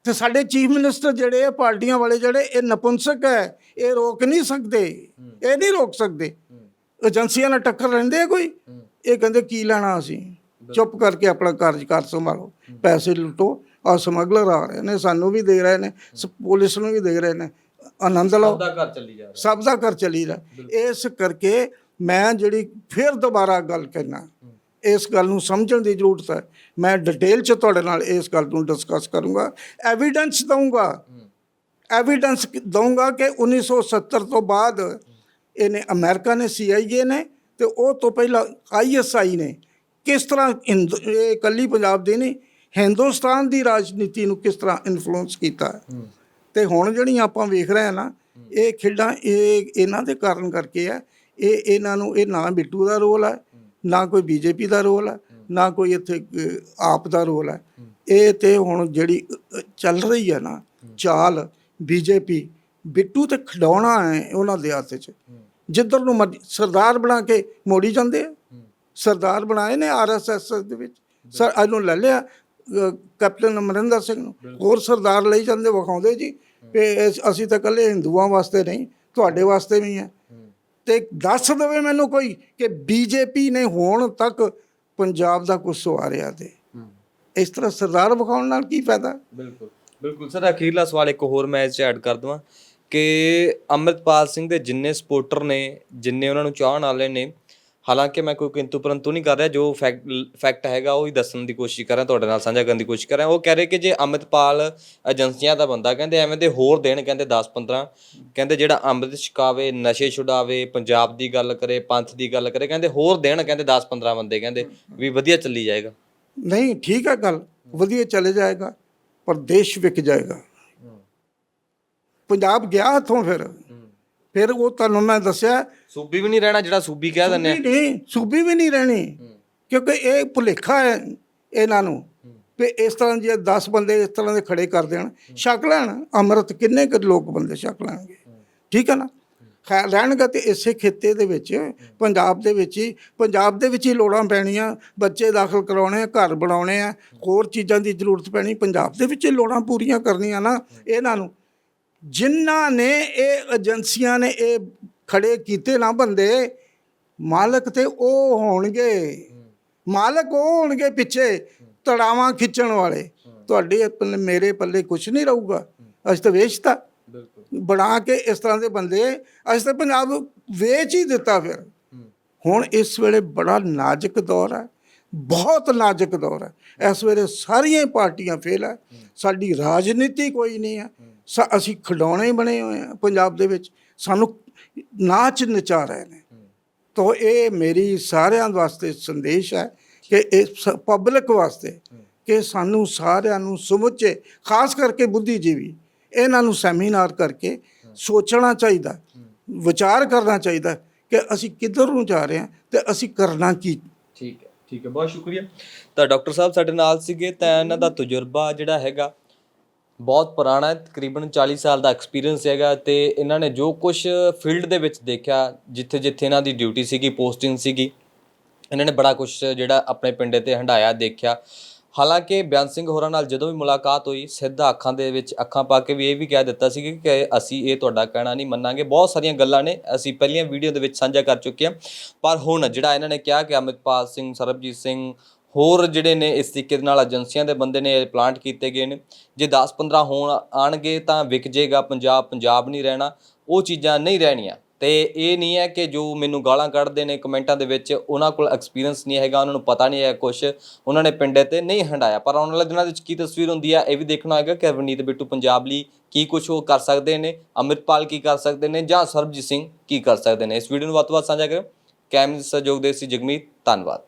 ਤੇ ਸਾਡੇ ਚੀਫ ਮਿਨਿਸਟਰ ਜਿਹੜੇ ਆ, ਪਾਰਟੀਆਂ ਵਾਲੇ ਜਿਹੜੇ, ਇਹ ਨਪੁੰਸਕ ਹੈ। ਇਹ ਰੋਕ ਨਹੀਂ ਸਕਦੇ। ਇਹ ਨਹੀਂ ਰੋਕ ਸਕਦੇ। ਏਜੰਸੀਆਂ ਨਾਲ ਟੱਕਰ ਲੈਂਦੇ ਆ ਕੋਈ? ਇਹ ਕਹਿੰਦੇ ਕੀ ਲੈਣਾ ਅਸੀਂ? ਚੁੱਪ ਕਰਕੇ ਆਪਣਾ ਕਾਰਜਕਾਰ ਸੰਭਾਲੋ। ਪੈਸੇ ਲੁੱਟੋ। ਆ ਸਮਗਲਰ ਆ ਰਹੇ ਨੇ ਸਾਨੂੰ ਵੀ ਦੇ ਰਹੇ ਨੇ ਪੁਲਿਸ ਨੂੰ ਵੀ ਦੇ ਰਹੇ ਨੇ। ਆਨੰਦ ਲਓ। ਦਾ ਘਰ ਚੱਲੀ ਜਾ ਰਿਹਾ। ਸਭ ਦਾ ਘਰ ਚੱਲੀ ਰਿਹਾ। ਇਸ ਕਰਕੇ ਮੈਂ ਜਿਹੜੀ ਫਿਰ ਦੁਬਾਰਾ ਗੱਲ ਕਹਿਣਾ ਇਸ ਗੱਲ ਨੂੰ ਸਮਝਣ ਦੀ ਜ਼ਰੂਰਤ ਹੈ। ਮੈਂ ਡਿਟੇਲ ਚ ਤੁਹਾਡੇ ਨਾਲ ਇਸ ਗੱਲ ਨੂੰ ਡਿਸਕਸ ਕਰੂੰਗਾ। ਐਵੀਡੈਂਸ ਦਊਂਗਾ। ਐਵੀਡੈਂਸ ਦਊਂਗਾ ਕਿ 1970 ਤੋਂ ਬਾਅਦ ਇਹਨੇ ਅਮਰੀਕਾ ਨੇ ਸੀਆਈਏ ਨੇ ਤੇ ਉਹ ਤੋਂ ਪਹਿਲਾਂ ਆਈਐਸਆਈ ਨੇ। ਕਿਸ ਤਰ੍ਹਾਂ ਇਹ ਇਕੱਲੀ ਪੰਜਾਬ ਦੀ ਨਹੀਂ ਹਿੰਦੁਸਤਾਨ ਦੀ ਰਾਜਨੀਤੀ ਨੂੰ ਕਿਸ ਤਰ੍ਹਾਂ ਇਨਫਲੂਐਂਸ ਕੀਤਾ ਹੈ। ਤੇ ਹੁਣ ਜਿਹੜੀਆਂ ਆਪਾਂ ਵੇਖ ਰਹੇ ਹਾਂ ਨਾ ਇਹ ਖੇਡਾਂ ਇਹ ਇਹਨਾਂ ਦੇ ਕਾਰਨ ਕਰਕੇ ਆ ਇਹ ਇਹਨਾਂ ਨੂੰ ਇਹ ਨਾ ਬਿੱਟੂ ਦਾ ਰੋਲ ਹੈ ਨਾ ਕੋਈ ਬੀਜੇਪੀ ਦਾ ਰੋਲ ਹੈ ਨਾ ਕੋਈ ਇੱਥੇ ਆਪ ਦਾ ਰੋਲ ਹੈ। ਇਹ ਤੇ ਹੁਣ ਜਿਹੜੀ ਚੱਲ ਰਹੀ ਹੈ ਨਾ ਚਾਲ ਬੀਜੇਪੀ ਬਿੱਟੂ ਤੇ ਖਡਾਉਣਾ ਹੈ ਉਹਨਾਂ ਦੇ ਹੱਥ 'ਚ। ਜਿੱਧਰ ਨੂੰ ਮਰਜ਼ੀ- ਸਰਦਾਰ ਬਣਾ ਕੇ ਮੋੜੀ ਜਾਂਦੇ ਆ। ਸਰਦਾਰ ਬਣਾਏ ਨੇ ਆਰਐਸਐਸ ਦੇ ਵਿੱਚ। ਸਰ ਇਹਨੂੰ ਲੈ ਲਿਆ ਕੈਪਟਨ ਅਮਰਿੰਦਰ ਸਿੰਘ ਨੂੰ। ਹੋਰ ਸਰਦਾਰ ਲਈ ਜਾਂਦੇ ਵਿਖਾਉਂਦੇ ਜੀ। ਇਸ- ਅਸੀਂ ਤਾਂ ਇਕੱਲੇ ਹਿੰਦੂਆਂ ਵਾਸਤੇ ਨਹੀਂ ਤੁਹਾਡੇ ਵਾਸਤੇ ਵੀ ਹੈ। ਤੇ ਦੱਸ ਦੇਵੇ ਮੈਨੂੰ ਕੋਈ ਕਿ ਬੀਜੇਪੀ ਨੇ ਹੁਣ ਤੱਕ ਪੰਜਾਬ ਦਾ ਕੁਝ ਸਵਾਰਿਆ ਤੇ। ਇਸ ਤਰ੍ਹਾਂ ਸਰਦਾਰ ਵਿਖਾਉਣ ਨਾਲ ਕੀ ਫਾਇਦਾ? ਬਿਲਕੁਲ ਬਿਲਕੁਲ। ਸਰ ਅਖੀਰਲਾ ਸਵਾਲ ਇੱਕ ਹੋਰ ਮੈਂ ਇਸ 'ਚ ਐਡ ਕਰ ਦਵਾਂ। ਕਿ ਅੰਮ੍ਰਿਤਪਾਲ ਸਿੰਘ ਦੇ ਜਿੰਨੇ ਸਪੋਰਟਰ ਨੇ, ਜਿੰਨੇ ਉਹਨਾਂ ਨੂੰ ਚਾਹਣ ਵਾਲੇ ਨੇ, ਹਾਲਾਂਕਿ ਮੈਂ ਕੋਈ ਕਿੰਤੂ ਪਰੰਤੂ ਨਹੀਂ ਕਰ ਰਿਹਾ, ਜੋ ਫੈਕਟ ਫੈਕਟ ਹੈਗਾ ਉਹ ਹੀ ਦੱਸਣ ਦੀ ਕੋਸ਼ਿਸ਼ ਕਰਾਂ ਤੁਹਾਡੇ ਨਾਲ ਸਾਂਝਾ ਕਰਨ ਦੀ ਕੋਸ਼ਿਸ਼ ਕਰਾਂ ਉਹ ਕਹਿ ਰਹੇ ਕਿ ਜੇ ਅੰਮ੍ਰਿਤਪਾਲ ਏਜੰਸੀਆਂ ਦਾ ਬੰਦਾ, ਕਹਿੰਦੇ ਐਵੇਂ ਦੇ ਹੋਰ ਦੇਣ, ਕਹਿੰਦੇ 10 15 ਕਹਿੰਦੇ ਜਿਹੜਾ ਅੰਮ੍ਰਿਤ ਛਕਾਵੇ, ਨਸ਼ੇ ਛੁਡਾਵੇ, ਪੰਜਾਬ ਦੀ ਗੱਲ ਕਰੇ, ਪੰਥ ਦੀ ਗੱਲ ਕਰੇ, ਕਹਿੰਦੇ ਹੋਰ ਦੇਣ, ਕਹਿੰਦੇ 10 15 ਬੰਦੇ, ਕਹਿੰਦੇ ਵੀ ਵਧੀਆ ਚੱਲੀ ਜਾਏਗਾ। ਨਹੀਂ, ਠੀਕ ਹੈ ਗੱਲ, ਵਧੀਆ ਚਲੇ ਜਾਏਗਾ, ਪਰ ਦੇਸ਼ ਵਿਕ ਜਾਏਗਾ। ਪੰਜਾਬ ਗਿਆ ਹੱਥੋਂ ਫਿਰ। ਫਿਰ ਉਹ ਤੁਹਾਨੂੰ ਮੈਂ ਦੱਸਿਆ। ਸੂਬੀ ਵੀ ਨਹੀਂ ਰਹਿਣਾ ਜਿਹੜਾ ਸੂਬੀ ਕਹਿ ਦਿੰਦੇ ਆ। ਨਹੀਂ ਸੂਬੀ ਵੀ ਨਹੀਂ ਰਹਿਣੀ। ਕਿਉਂਕਿ ਇਹ ਭੁਲੇਖਾ ਹੈ ਇਹਨਾਂ ਨੂੰ। ਵੀ ਇਸ ਤਰ੍ਹਾਂ ਜੇ 10 ਬੰਦੇ ਇਸ ਤਰ੍ਹਾਂ ਦੇ ਖੜੇ ਕਰ ਦੇਣ ਛਕ ਲੈਣ। ਅੰਮ੍ਰਿਤ ਕਿੰਨੇ ਕੁ ਲੋਕ ਬੰਦੇ ਛਕ ਲੈਣਗੇ। ਠੀਕ ਹੈ ਨਾ? ਖੈਰ ਰਹਿਣਗੇ ਤੇ ਇਸੇ ਖੇਤੇ ਦੇ ਵਿੱਚ ਪੰਜਾਬ ਦੇ ਵਿੱਚ ਹੀ ਪੰਜਾਬ ਦੇ ਵਿੱਚ ਹੀ ਲੋੜਾਂ ਪੈਣੀਆਂ। ਬੱਚੇ ਦਾਖਲ ਕਰਾਉਣੇ ਘਰ ਬਣਾਉਣੇ ਆ। ਹੋਰ ਚੀਜ਼ਾਂ ਦੀ ਜ਼ਰੂਰਤ ਪੈਣੀ। ਪੰਜਾਬ ਦੇ ਵਿੱਚ ਹੀ ਲੋੜਾਂ ਪੂਰੀਆਂ ਕਰਨੀਆਂ ਨਾ ਇਹਨਾਂ ਨੂੰ। ਜਿਨ੍ਹਾਂ ਨੇ ਇਹ ਏਜੰਸੀਆਂ ਨੇ ਇਹ ਖੜੇ ਕੀਤੇ ਨਾ ਬੰਦੇ ਮਾਲਕ ਤੇ ਉਹ ਹੋਣਗੇ। ਮਾਲਕ ਉਹ ਹੋਣਗੇ ਪਿੱਛੇ ਤੜਾਵਾਂ ਖਿੱਚਣ ਵਾਲੇ। ਤੁਹਾਡੇ ਪੱਲੇ ਮੇਰੇ ਪੱਲੇ ਕੁਝ ਨਹੀਂ ਰਹੂਗਾ। ਅਸੀਂ ਤਾਂ ਵੇਚਤਾ। ਬਣਾ ਕੇ ਇਸ ਤਰ੍ਹਾਂ ਦੇ ਬੰਦੇ ਅਸੀਂ ਤਾਂ ਪੰਜਾਬ ਵੇਚ ਹੀ ਦਿੱਤਾ ਫਿਰ। ਹੁਣ ਇਸ ਵੇਲੇ ਬੜਾ ਨਾਜ਼ੁਕ ਦੌਰ ਹੈ। ਬਹੁਤ ਨਾਜ਼ੁਕ ਦੌਰ ਹੈ। ਇਸ ਵੇਲੇ ਸਾਰੀਆਂ ਪਾਰਟੀਆਂ ਫੇਲ ਹੈ। ਸਾਡੀ ਰਾਜਨੀਤੀ ਕੋਈ ਨਹੀਂ ਹੈ। ਸਾ- ਅਸੀਂ ਖਿਡੌਣੇ ਬਣੇ ਹੋਏ ਆ ਪੰਜਾਬ ਦੇ ਵਿੱਚ। ਸਾਨੂੰ ਨਾਚ ਨਚਾ ਰਹੇ ਨੇ। ਤੋ ਇਹ ਮੇਰੀ ਸਾਰਿਆਂ ਵਾਸਤੇ ਸੰਦੇਸ਼ ਹੈ ਕਿ ਇਹ ਪਬਲਿਕ ਵਾਸਤੇ ਕਿ ਸਾਨੂੰ ਸਾਰਿਆਂ ਨੂੰ ਸਮੁੱਚੇ ਖਾਸ ਕਰਕੇ ਬੁੱਧੀਜੀਵੀ ਇਹਨਾਂ ਨੂੰ ਸੈਮੀਨਾਰ ਕਰਕੇ ਸੋਚਣਾ ਚਾਹੀਦਾ ਵਿਚਾਰ ਕਰਨਾ ਚਾਹੀਦਾ ਕਿ ਅਸੀਂ ਕਿੱਧਰ ਨੂੰ ਜਾ ਰਹੇ ਹਾਂ ਤੇ ਅਸੀਂ ਕਰਨਾ ਕੀ। ਠੀਕ ਹੈ ਠੀਕ ਹੈ ਬਹੁਤ ਸ਼ੁਕਰੀਆ। ਤਾਂ ਡਾਕਟਰ ਸਾਹਿਬ ਸਾਡੇ ਨਾਲ ਸੀਗੇ ਤਾਂ ਇਹਨਾਂ ਦਾ ਤਜਰਬਾ ਜਿਹੜਾ ਹੈਗਾ ਬਹੁਤ ਪੁਰਾਣਾ ਹੈ, ਤਕਰੀਬਨ 40 ਸਾਲ ਦਾ ਐਕਸਪੀਰੀਅੰਸ ਹੈਗਾ ਤੇ ਇਹਨਾਂ ਨੇ ਜੋ ਕੁਝ ਫੀਲਡ ਦੇ ਵਿੱਚ ਦੇਖਿਆ, ਜਿੱਥੇ ਜਿੱਥੇ ਇਹਨਾਂ ਦੀ ਡਿਊਟੀ ਸੀਗੀ ਪੋਸਟਿੰਗ ਸੀਗੀ, ਇਹਨਾਂ ਨੇ ਬੜਾ ਕੁਝ ਜਿਹੜਾ ਆਪਣੇ ਪਿੰਡੇ ਤੇ ਹੰਡਾਇਆ ਦੇਖਿਆ। ਹਾਲਾਂਕਿ ਬਿਆਨ ਸਿੰਘ ਹੋਰਾਂ ਨਾਲ ਜਦੋਂ ਵੀ ਮੁਲਾਕਾਤ ਹੋਈ, ਸਿੱਧਾ ਅੱਖਾਂ ਦੇ ਵਿੱਚ ਅੱਖਾਂ ਪਾ ਕੇ ਵੀ ਇਹ ਵੀ ਕਹਿ ਦਿੱਤਾ ਸੀ ਕਿ ਅਸੀਂ ਇਹ ਤੁਹਾਡਾ ਕਹਿਣਾ ਨਹੀਂ ਮੰਨਾਂਗੇ। ਬਹੁਤ ਸਾਰੀਆਂ ਗੱਲਾਂ ਨੇ, ਅਸੀਂ ਪਹਿਲੀਆਂ ਵੀਡੀਓ ਦੇ ਵਿੱਚ ਸਾਂਝਾ ਕਰ ਚੁੱਕੇ ਹਾਂ। ਪਰ ਹੁਣ ਜਿਹੜਾ ਇਹਨਾਂ ਨੇ ਕਿਹਾ ਕਿ ਅਮਿਤਪਾਲ ਸਿੰਘ, ਸਰਬਜੀਤ ਸਿੰਘ ਹੋਰ ਜਿਹੜੇ ਨੇ ਇਸ ਤਰੀਕੇ ਦੇ ਨਾਲ ਏਜੰਸੀਆਂ ਦੇ ਬੰਦੇ ਨੇ ਪਲਾਂਟ ਕੀਤੇ ਗਏ ਨੇ। ਜੇ 10-15 ਹੋਣ ਆਣਗੇ ਤਾਂ ਵਿਕ ਜੇਗਾ ਪੰਜਾਬ ਪੰਜਾਬ ਨਹੀਂ ਰਹਿਣਾ, ਉਹ ਚੀਜ਼ਾਂ ਨਹੀਂ ਰਹਿਣੀਆਂ। ਤੇ ਇਹ ਨਹੀਂ ਹੈ ਕਿ ਜੋ ਮੈਨੂੰ ਗਾਲਾਂ ਕੱਢਦੇ ਨੇ ਕਮੈਂਟਾਂ ਦੇ ਵਿੱਚ, ਉਹਨਾਂ ਕੋਲ ਐਕਸਪੀਰੀਅੰਸ ਨਹੀਂ ਹੈਗਾ, ਉਹਨਾਂ ਨੂੰ ਪਤਾ ਨਹੀਂ ਹੈ ਕੁਝ ਉਹਨਾਂ ਨੇ ਪਿੰਡੇ ਤੇ ਨਹੀਂ ਹੰਡਾਇਆ। ਪਰ ਆਉਣ ਵਾਲੇ ਦਿਨਾਂ ਵਿੱਚ ਕੀ ਤਸਵੀਰ ਹੁੰਦੀ ਹੈ ਇਹ ਵੀ ਦੇਖਣਾ ਹੋਏਗਾ ਕਿ ਰਵਨੀਤ ਬਿੱਟੂ ਪੰਜਾਬ ਲਈ ਕੀ ਕੁਝ ਉਹ ਕਰ ਸਕਦੇ ਨੇ, ਅੰਮ੍ਰਿਤਪਾਲ ਕੀ ਕਰ ਸਕਦੇ ਨੇ, ਜਾਂ ਸਰਬਜੀਤ ਸਿੰਘ ਕੀ ਕਰ ਸਕਦੇ ਨੇ। ਇਸ ਵੀਡੀਓ ਨੂੰ ਵੱਧ ਤੋਂ ਵੱਧ ਸਾਂਝਾ ਕਰੋ ਕੈਮਰੇ ਸਹਿਯੋਗ ਦੇ ਸੀ ਜਗਮੀਤ। ਧੰਨਵਾਦ।